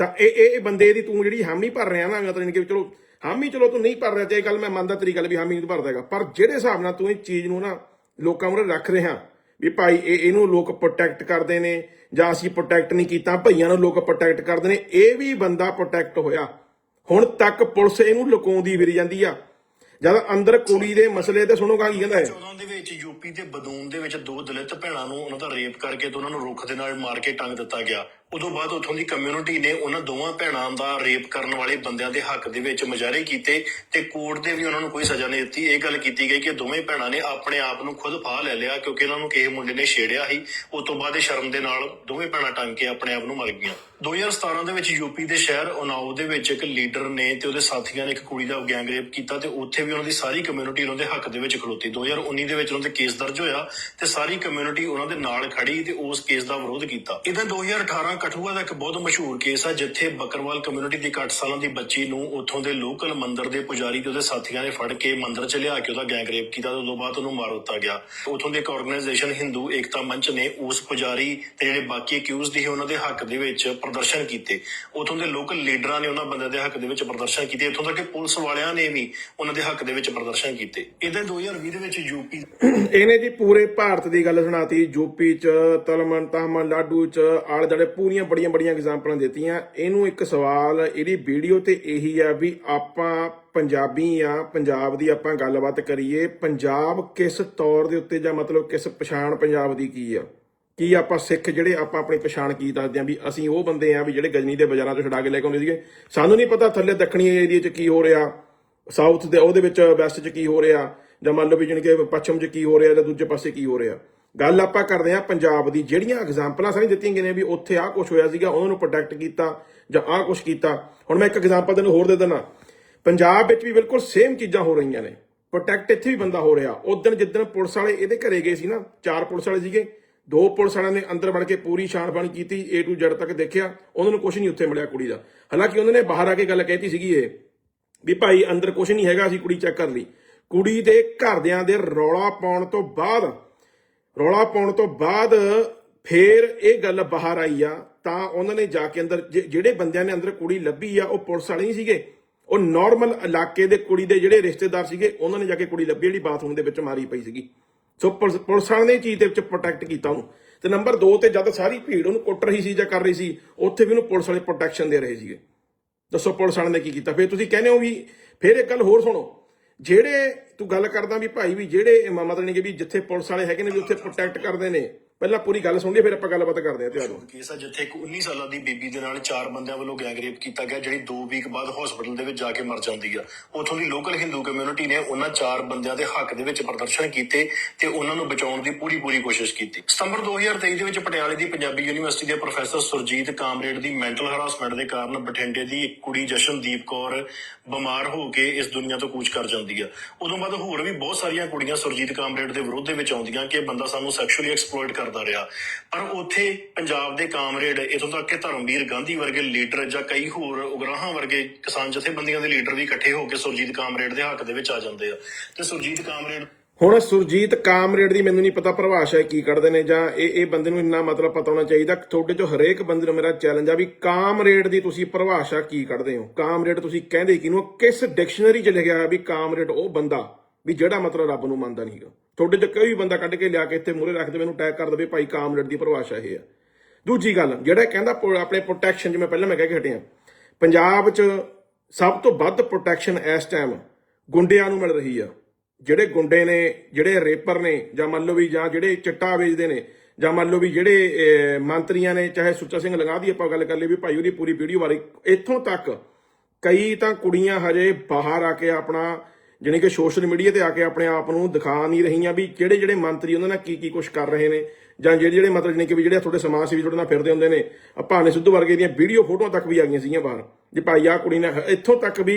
ਤਾਂ ਇਹ ਇਹ ਬੰਦੇ ਦੀ ਤੂੰ ਜਿਹੜੀ ਹਾਮੀ ਭਰ ਰਿਹਾ ਨਾ, ਮਤਲਬ ਕਿ ਚਲੋ, ਹਾਮੀ ਚਲੋ ਤੂੰ ਨਹੀਂ ਭਰ ਰਿਹਾ, ਤੇ ਇਹ ਗੱਲ ਮੈਂ ਮੰਨਦਾ ਤੇਰੀ ਗੱਲ ਵੀ ਹਾਮੀ ਨਹੀਂ ਭਰਦਾ ਹੈਗਾ, ਪਰ ਜਿਹੜੇ ਹਿਸਾਬ ਨਾਲ ਤੂੰ ਇਹ ਚੀਜ਼ ਨੂੰ ਨਾ ਲੋਕਾਂ ਮੂਹਰੇ ਰੱਖ ਰਿਹਾ, ਵੀ ਭਾਈ ਇਹ, ਇਹਨੂੰ ਲੋਕ ਪ੍ਰੋਟੈਕਟ ਕਰਦੇ ਨੇ, ਜਾਂ ਅਸੀਂ ਪ੍ਰੋਟੈਕਟ ਨਹੀਂ ਕੀਤਾ, ਭਈਆਂ ਨੂੰ ਲੋਕ ਪ੍ਰੋਟੈਕਟ ਕਰਦੇ ਨੇ, ਇਹ ਵੀ ਬੰਦਾ ਪ੍ਰੋਟੈਕਟ ਹੋਇਆ। ਹੁਣ ਤੱਕ ਪੁਲਿਸ ਇਹਨੂੰ ਲੁਕਾਉਂਦੀ ਫਿਰੀ ਜਾਂਦੀ ਆ। ਜਦ ਅੰਦਰ ਕੁੜੀ ਦੇ ਮਸਲੇ ਤੇ ਸੁਣੋਗਾ ਕੀ ਕਹਿੰਦਾ ਹੈ 14 ਦੇ ਵਿੱਚ ਯੂਪੀ ਦੇ ਬਦੂਨ ਦੇ ਵਿੱਚ ਦੋ ਦਲਿਤ ਭੈਣਾਂ ਨੂੰ ਉਹਨਾਂ ਦਾ ਰੇਪ ਕਰਕੇ ਤੇ ਉਹਨਾਂ ਨੂੰ ਰੁੱਖ ਦੇ ਨਾਲ ਮਾਰ ਕੇ ਟੰਗ ਦਿੱਤਾ ਗਿਆ। ਉਦੋਂ ਬਾਅਦ ਉੱਥੋਂ ਦੀ ਕਮਿਊਨਿਟੀ ਨੇ ਉਹਨਾਂ ਦੋਵਾਂ ਭੈਣਾਂ ਦਾ ਰੇਪ ਕਰਨ ਵਾਲੇ ਬੰਦਿਆਂ ਦੇ ਹੱਕ ਦੇ ਵਿੱਚ ਮੁਜ਼ਾਹਰੇ ਕੀਤੇ ਤੇ ਕੋਰਟ ਦੇ ਵੀ ਉਹਨਾਂ ਨੂੰ ਕੋਈ ਸਜ਼ਾ ਨਹੀਂ ਦਿੱਤੀ। ਇਹ ਗੱਲ ਕੀਤੀ ਗਈ ਕਿ ਦੋਵੇਂ ਭੈਣਾਂ ਨੇ ਆਪਣੇ ਆਪ ਨੂੰ ਖੁਦ ਫਾਹ ਲੈ ਲਿਆ ਕਿਉਂਕਿ ਇਹਨਾਂ ਨੂੰ ਕਿਸੇ ਮੁੰਡੇ ਨੇ ਛੇੜਿਆ ਸੀ। ਉਸ ਤੋਂ ਬਾਅਦ ਇਹ ਸ਼ਰਮ ਦੇ ਨਾਲ ਦੋਵੇਂ ਭੈਣਾਂ ਟੰਗ ਕੇ ਆਪਣੇ ਆਪ ਨੂੰ ਮਰ ਗਈਆਂ। 2017 ਦੇ ਵਿੱਚ ਯੂਪੀ ਦੇ ਸ਼ਹਿਰ ਉਨਾਓ ਦੇ ਵਿੱਚ ਇੱਕ ਲੀਡਰ ਨੇ ਤੇ ਉਹਦੇ ਸਾਥੀਆਂ ਨੇ ਇੱਕ ਕੁੜੀ ਦਾ ਗੈਂਗ ਰੇਪ ਕੀਤਾ ਤੇ ਉੱਥੇ ਵੀ ਉਹਨਾਂ ਦੀ ਸਾਰੀ ਕਮਿਊਨਿਟੀ ਉਹਨਾਂ ਦੇ ਹੱਕ ਦੇ ਵਿੱਚ ਖਲੋਤੀ 2019 ਦੇ ਵਿੱਚ ਉਹਨਾਂ ਤੇ ਕੇਸ ਦਰਜ ਹੋਇਆ ਤੇ ਸਾਰੀ ਕਮਿਊਨਿਟੀ ਉਹਨਾਂ ਦੇ ਨਾਲ ਖੜੀ ਤੇ ਉਸ ਕੇਸ ਦਾ ਵਿਰੋਧ ਕੀਤਾ। ਇਹਦਾ 2018 ਕਠੂਆ ਦਾ ਇੱਕ ਬਹੁਤ ਮਸ਼ਹੂਰ ਕੇਸ ਆ, ਜਿੱਥੇ ਬੱਕਰਵਾਲ ਕਮਿਊਨਿਟੀ ਦੀ 8 ਸਾਲਾਂ ਦੀ ਬੱਚੀ ਨੂੰ ਉੱਥੋਂ ਦੇ ਲੋਕਲ ਮੰਦਿਰ ਦੇ ਪੁਜਾਰੀ ਤੇ ਉਹਦੇ ਸਾਥੀਆਂ ਨੇ ਫੜ ਕੇ ਮੰਦਿਰ ਚ ਲਿਆ ਕੇ ਉਹਦਾ ਗੈਂਗ ਰੇਪ ਕੀਤਾ ਤੇ ਉਦੋਂ ਬਾਅਦ ਉਹਨੂੰ ਮਾਰ ਦਿੱਤਾ ਗਿਆ। ਉੱਥੋਂ ਦੇ ਇੱਕ ਆਰਗੇਨਾਈਜੇਸ਼ਨ ਹਿੰਦੂ ਏਕਤਾ ਮੰਚ ਨੇ ਉਸ ਪੁਜਾਰੀ ਤੇ ਜਿਹੜੇ ਬਾਕੀ ਅਕਿਊਜ਼ ਦੀ ਉਹਨਾਂ ਦੇ ਹੱਕ ਦੇ ਵਿੱਚ ਪ੍ਰਦਰਸ਼ਨ ਕੀਤੇ। ਉਥੋਂ ਦੇ ਲੋਕਲ ਲੀਡਰਾਂ ਨੇ ਉਹਨਾਂ ਬੰਦਿਆਂ ਦੇ ਹੱਕ ਦੇ ਵਿੱਚ ਪ੍ਰਦਰਸ਼ਨ ਕੀਤੇ। ਇੱਥੋਂ ਤੱਕ ਕਿ ਪੁਲਿਸ ਵਾਲਿਆਂ ਨੇ ਵੀ ਉਹਨਾਂ ਦੇ ਹੱਕ ਦੇ ਵਿੱਚ ਪ੍ਰਦਰਸ਼ਨ ਕੀਤੇ। ਇਹਦੇ 2020 ਦੇ ਵਿੱਚ ਯੂਪੀ ਇਹਨੇ ਜੀ ਪੂਰੇ ਭਾਰਤ ਦੀ ਗੱਲ ਸੁਣਾਤੀ। ਯੂਪੀ ਚ, ਤਲਮਨ ਤਾਮਿਲਨਾਡੂ ਚ ਆਲੇ ਦੁਆਲੇ ਪੂਰੀਆਂ ਬੜੀਆਂ ਬੜੀਆਂ ਐਗਜ਼ਾਮਪਲਾਂ ਦਿੱਤੀਆਂ। ਇਹਨੂੰ ਇੱਕ ਸਵਾਲ, ਇਹਦੀ ਵੀਡੀਓ ਤੇ ਇਹੀ ਆ ਵੀ ਆਪਾਂ ਪੰਜਾਬੀ ਆ, ਪੰਜਾਬ ਦੀ ਆਪਾਂ ਗੱਲਬਾਤ ਕਰੀਏ, ਪੰਜਾਬ ਕਿਸ ਤੌਰ ਦੇ ਉੱਤੇ ਜਾਂ ਮਤਲਬ ਕਿਸ ਪਛਾਣ ਪੰਜਾਬ ਦੀ ਕੀ ਆ? ਕੀ ਆਪਾਂ ਸਿੱਖ ਜਿਹੜੇ ਆਪਾਂ ਆਪਣੀ ਪਛਾਣ ਕੀ ਦੱਸਦੇ ਆ ਵੀ ਅਸੀਂ ਉਹ ਬੰਦੇ ਆ ਵੀ ਜਿਹੜੇ ਗਜਨੀ ਦੇ ਬਾਜ਼ਾਰਾਂ ਤੋਂ ਛਡਾ ਕੇ ਲੈ ਕੇ ਆਉਂਦੇ ਸੀਗੇ। ਸਾਨੂੰ ਨਹੀਂ ਪਤਾ ਥੱਲੇ ਦੱਖਣੀ ਏਰੀਆ 'ਚ ਕੀ ਹੋ ਰਿਹਾ ਸਾਊਥ ਦੇ ਉਹਦੇ ਵਿੱਚ ਵੈਸਟ 'ਚ ਕੀ ਹੋ ਰਿਹਾ ਜਾਂ ਮੰਨ ਲਓ ਵੀ ਜਾਣੀ ਕਿ ਪੱਛਮ 'ਚ ਕੀ ਹੋ ਰਿਹਾ ਜਾਂ ਦੂਜੇ ਪਾਸੇ ਕੀ ਹੋ ਰਿਹਾ। ਗੱਲ ਆਪਾਂ ਕਰਦੇ ਆ ਪੰਜਾਬ ਦੀ ਜਿਹੜੀਆਂ ਐਗਜ਼ਾਮਪਲਾਂ ਸਾਰੀਆਂ ਦਿੱਤੀਆਂ ਗਈਆਂ ਨੇ ਵੀ ਉੱਥੇ ਆਹ ਕੁਝ ਹੋਇਆ ਸੀਗਾ, ਉਹਨਾਂ ਨੂੰ ਪ੍ਰੋਟੈਕਟ ਕੀਤਾ ਜਾਂ ਆਹ ਕੁਝ ਕੀਤਾ। ਹੁਣ ਮੈਂ ਇੱਕ ਐਗਜ਼ਾਮਪਲ ਤੈਨੂੰ ਹੋਰ ਦੇ ਦਿੰਦਾ। ਪੰਜਾਬ ਵਿੱਚ ਵੀ ਬਿਲਕੁਲ ਸੇਮ ਚੀਜ਼ਾਂ ਹੋ ਰਹੀਆਂ ਨੇ। ਪ੍ਰੋਟੈਕਟ ਇੱਥੇ ਵੀ ਬੰਦਾ ਹੋ ਰਿਹਾ। ਉਦੋਂ ਜਿੱਦਣ ਪੁਲਿਸ ਵਾਲੇ ਇਹਦੇ ਘਰੇ ਗਏ ਸੀ ਨਾ, ਚਾਰ ਪੁਲਿਸ ਵਾਲੇ ਸੀਗੇ। ਦੋ ਪੁਲਿਸ ਵਾਲਿਆਂ ਨੇ ਅੰਦਰ ਵੜ ਕੇ ਪੂਰੀ ਛਾਣਬੀਣ ਕੀਤੀ, A to Z ਤੱਕ ਦੇਖਿਆ, ਉਹਨਾਂ ਨੂੰ ਕੁਝ ਨਹੀਂ ਉੱਥੇ ਮਿਲਿਆ ਕੁੜੀ ਦਾ। ਹਾਲਾਂਕਿ ਉਹਨਾਂ ਨੇ ਬਾਹਰ ਆ ਕੇ ਗੱਲ ਕਹਿਤੀ ਸੀਗੀ ਇਹ, ਵੀ ਭਾਈ ਅੰਦਰ ਕੁਝ ਨਹੀਂ ਹੈਗਾ, ਅਸੀਂ ਕੁੜੀ ਚੈੱਕ ਕਰ ਲਈ। ਕੁੜੀ ਦੇ ਘਰਦਿਆਂ ਦੇ ਰੌਲਾ ਪਾਉਣ ਤੋਂ ਬਾਅਦ, ਰੌਲਾ ਪਾਉਣ ਤੋਂ ਬਾਅਦ ਫੇਰ ਇਹ ਗੱਲ ਬਾਹਰ ਆਈ ਆ, ਤਾਂ ਉਹਨਾਂ ਨੇ ਜਾ ਕੇ ਅੰਦਰ, ਜਿ- ਜਿਹੜੇ ਬੰਦਿਆਂ ਨੇ ਅੰਦਰ ਕੁੜੀ ਲੱਭੀ ਆ, ਉਹ ਪੁਲਿਸ ਵਾਲੇ ਨਹੀਂ ਸੀਗੇ। ਉਹ ਨਾਰਮਲ ਇਲਾਕੇ ਦੇ ਕੁੜੀ ਦੇ ਜਿਹੜੇ ਰਿਸ਼ਤੇਦਾਰ ਸੀਗੇ, ਉਹਨਾਂ ਨੇ ਜਾ ਕੇ ਕੁੜੀ ਲੱਭੀ, ਜਿਹੜੀ ਬਾਥਰੂਮ ਦੇ ਵਿੱਚ ਮਾਰੀ ਪਈ ਸੀਗੀ। ਸੋ ਪੁਲਿਸ ਪੁਲਿਸ ਵਾਲਿਆਂ ਨੇ ਇਹ ਚੀਜ਼ ਦੇ ਵਿੱਚ ਪ੍ਰੋਟੈਕਟ ਕੀਤਾ ਉਹਨੂੰ। ਤੇ ਨੰਬਰ 2 ਤੇ ਜਦ ਸਾਰੀ ਭੀੜ ਉਹਨੂੰ ਕੁੱਟ ਰਹੀ ਸੀ ਜਾਂ ਕਰ ਰਹੀ ਸੀ, ਉੱਥੇ ਵੀ ਉਹਨੂੰ ਪੁਲਿਸ ਵਾਲੇ ਪ੍ਰੋਟੈਕਸ਼ਨ ਦੇ ਰਹੇ ਸੀਗੇ। ਦੱਸੋ ਪੁਲਿਸ ਵਾਲਿਆਂ ਨੇ ਕੀ ਕੀਤਾ? ਫਿਰ ਤੁਸੀਂ ਕਹਿੰਦੇ ਹੋ ਵੀ ਫਿਰ ਇੱਕ ਗੱਲ ਹੋਰ ਸੁਣੋ। ਜਿਹੜੇ ਤੂੰ ਗੱਲ ਕਰਦਾ ਵੀ ਭਾਈ ਵੀ ਜਿਹੜੇ ਮ- ਮਤਲਬ ਨਹੀਂ ਕਿ ਵੀ ਜਿੱਥੇ ਪੁਲਿਸ ਵਾਲੇ ਹੈਗੇ ਨੇ ਵੀ ਉੱਥੇ ਪ੍ਰੋਟੈਕਟ ਕਰਦੇ ਨੇ। ਪਹਿਲਾਂ ਪੂਰੀ ਗੱਲ ਸੁਣ ਲਈ, ਫਿਰ ਆਪਾਂ ਗੱਲਬਾਤ ਕਰਦੇ ਹਾਂ ਤੇ ਆ ਕੇਸ ਆ ਜਿੱਥੇ ਇੱਕ 19 ਸਾਲਾਂ ਦੀ ਬੀਬੀ ਦੇ ਨਾਲ ਚਾਰ ਬੰਦਿਆਂ ਵੱਲੋਂ ਗੈਂਗ ਰੇਪ ਕੀਤਾ ਗਿਆ, ਜਿਹੜੀ 2 ਵੀਕ ਬਾਅਦ ਹਸਪੀਟਲ ਦੇ ਵਿੱਚ ਜਾ ਕੇ ਮਰ ਜਾਂਦੀ ਆ। ਉਥੋਂ ਦੀ ਲੋਕਲ ਹਿੰਦੂ ਕਮਿਊਨਿਟੀ ਨੇ ਉਹਨਾਂ ਚਾਰ ਬੰਦਿਆਂ ਦੇ ਹੱਕ ਦੇ ਵਿੱਚ ਪ੍ਰਦਰਸ਼ਨ ਕੀਤੇ ਤੇ ਉਹਨਾਂ ਨੂੰ ਬਚਾਉਣ ਦੀ ਪੂਰੀ ਪੂਰੀ ਕੋਸ਼ਿਸ਼ ਕੀਤੀ। ਸਤੰਬਰ 2023 ਦੇ ਵਿੱਚ ਪਟਿਆਲੇ ਦੀ ਪੰਜਾਬੀ ਯੂਨੀਵਰਸਿਟੀ ਦੇ ਪ੍ਰੋਫੈਸਰ ਸੁਰਜੀਤ ਕਾਮਰੇਡ ਦੀ ਮੈਂਟਲ ਹਰਾਸਮੈਂਟ ਦੇ ਕਾਰਨ ਬਠਿੰਡੇ ਦੀ ਇੱਕ ਕੁੜੀ ਜਸ਼ਨਦੀਪ ਕੌਰ ਬਿਮਾਰ ਹੋ ਕੇ ਇਸ ਦੁਨੀਆ ਤੋਂ ਕੂਚ ਕਰ ਜਾਂਦੀ ਆ। ਉਦੋਂ ਬਾਅਦ ਹੋਰ ਵੀ ਬਹੁਤ ਸਾਰੀਆਂ ਕੁੜੀਆਂ ਸੁਰਜੀਤ ਕਾਮਰੇਡ ਦੇ ਵਿਰੋਧ ਦੇ ਵਿੱਚ ਆਉਂਦੀਆਂ ਕਿ ਇਹ ਬੰਦਾ ਸਾਨੂੰ ਸੈਕਸ਼ੂਅਲੀ ਐਕਸਪਲੋਇਟ ਕਰਦਾ ਰਿਹਾ। ਪਰ ਉੱਥੇ ਪੰਜਾਬ ਦੇ ਕਾਮਰੇਡ, ਇਥੋਂ ਤੱਕ ਕਿ ਧਰਮਵੀਰ ਗਾਂਧੀ ਵਰਗੇ ਲੀਡਰ ਜਾਂ ਕਈ ਹੋਰ ਉਗਰਾਹਾਂ ਵਰਗੇ ਕਿਸਾਨ ਜਥੇਬੰਦੀਆਂ ਦੇ ਲੀਡਰ ਵੀ ਇਕੱਠੇ ਹੋ ਕੇ ਸੁਰਜੀਤ ਕਾਮਰੇਡ ਦੇ ਹੱਕ ਦੇ ਵਿੱਚ ਆ ਜਾਂਦੇ ਆ। ਤੇ ਸੁਰਜੀਤ ਕਾਮਰੇਡ ਹੁਣ ਸੁਰਜੀਤ ਕਾਮਰੇਡ ਦੀ ਮੈਨੂੰ ਨਹੀਂ ਪਤਾ ਪਰਿਭਾਸ਼ਾ ਕੀ ਕੱਢਦੇ ਨੇ ਜਾਂ ਇਹ ਇਹ ਬੰਦੇ ਨੂੰ ਇੰਨਾ ਮਤਲਬ ਪਤਾ ਹੋਣਾ ਚਾਹੀਦਾ। ਤੁਹਾਡੇ ਚੋਂ ਹਰੇਕ ਬੰਦੇ ਨੂੰ ਮੇਰਾ ਚੈਲੰਜ ਆ ਵੀ ਕਾਮਰੇਡ ਦੀ ਤੁਸੀਂ ਪਰਿਭਾਸ਼ਾ ਕੀ ਕੱਢਦੇ ਹੋ? ਕਾਮਰੇਡ ਤੁਸੀਂ ਕਹਿੰਦੇ ਕਿਹਨੂੰ? ਕਿਸ ਡਿਕਸ਼ਨਰੀ 'ਚ ਲਿਖਿਆ ਹੋਇਆ ਵੀ ਕਾਮਰੇਡ ਉਹ ਬੰਦਾ ਵੀ ਜਿਹੜਾ ਮਤਲਬ ਰੱਬ ਨੂੰ ਮੰਨਦਾ ਨਹੀਂਗਾ ਤੁਹਾਡੇ 'ਚ ਕੋਈ ਬੰਦਾ ਕੱਢ ਕੇ ਲਿਆ ਕੇ ਇੱਥੇ ਮੂਹਰੇ ਰੱਖ ਦੇ ਮੈਨੂੰ ਅਟੈਕ ਕਰ ਦੇਵੇ, ਭਾਈ ਕਾਮਰੇਡ ਦੀ ਪਰਿਭਾਸ਼ਾ ਇਹ ਆ। ਦੂਜੀ ਗੱਲ, ਜਿਹੜਾ ਕਹਿੰਦਾ ਪ- ਆਪਣੇ ਪ੍ਰੋਟੈਕਸ਼ਨ ਜਿਵੇਂ ਪਹਿਲਾਂ ਮੈਂ ਕਹਿ ਕੇ ਹਟਿਆ, ਪੰਜਾਬ 'ਚ ਸਭ ਤੋਂ ਵੱਧ ਪ੍ਰੋਟੈਕਸ਼ਨ ਇਸ ਟਾਈਮ ਗੁੰਡਿਆਂ ਨੂੰ ਮਿਲ ਰਹੀ ਆ। ਜਿਹੜੇ ਗੁੰਡੇ ਨੇ, ਜਿਹੜੇ ਰੇਪਰ ਨੇ, ਜਾਂ ਮੰਨ ਲਓ ਵੀ ਜਾਂ ਜਿਹੜੇ ਚਿੱਟਾ ਵੇਚਦੇ ਨੇ, ਜਾਂ ਮੰਨ ਲਓ ਵੀ ਜਿਹੜੇ ਮੰਤਰੀਆਂ ਨੇ, ਚਾਹੇ ਸੁੱਚਾ ਸਿੰਘ ਲੰਗਾ ਦੀ ਆਪਾਂ ਗੱਲ ਕਰ ਲਈ ਵੀ ਭਾਈ ਉਹਦੀ ਪੂਰੀ ਵੀਡੀਓ ਬਾਰੇ, ਇੱਥੋਂ ਤੱਕ ਕਈ ਤਾਂ ਕੁੜੀਆਂ ਹਜੇ ਬਾਹਰ ਆ ਕੇ ਆਪਣਾ ਜਾਣੀ ਕਿ ਸੋਸ਼ਲ ਮੀਡੀਆ ਤੇ ਆ ਕੇ ਆਪਣੇ ਆਪ ਨੂੰ ਦਿਖਾ ਨਹੀਂ ਰਹੀਆਂ ਵੀ ਕਿਹੜੇ ਜਿਹੜੇ ਮੰਤਰੀ ਉਹਨਾਂ ਨਾਲ ਕੀ ਕੀ ਕੁਝ ਕਰ ਰਹੇ ਨੇ, ਜਾਂ ਜਿਹੜੇ ਜਿਹੜੇ ਮਤਲਬ ਜਾਣੀ ਕਿ ਵੀ ਜਿਹੜੇ ਤੁਹਾਡੇ ਸਮਾਜ ਸੇਵੀ ਤੁਹਾਡੇ ਨਾਲ ਫਿਰਦੇ ਹੁੰਦੇ ਨੇ, ਆਹ ਭਾਨੇ ਸਿੱਧੂ ਵਰਗੇ ਦੀਆਂ ਵੀਡੀਓ ਫੋਟੋਆਂ ਤੱਕ ਵੀ ਆ ਗਈਆਂ ਸੀਗੀਆਂ ਬਾਹਰ ਜੇ ਭਾਈ ਆ ਕੁੜੀ ਨੇ ਇੱਥੋਂ ਤੱਕ ਵੀ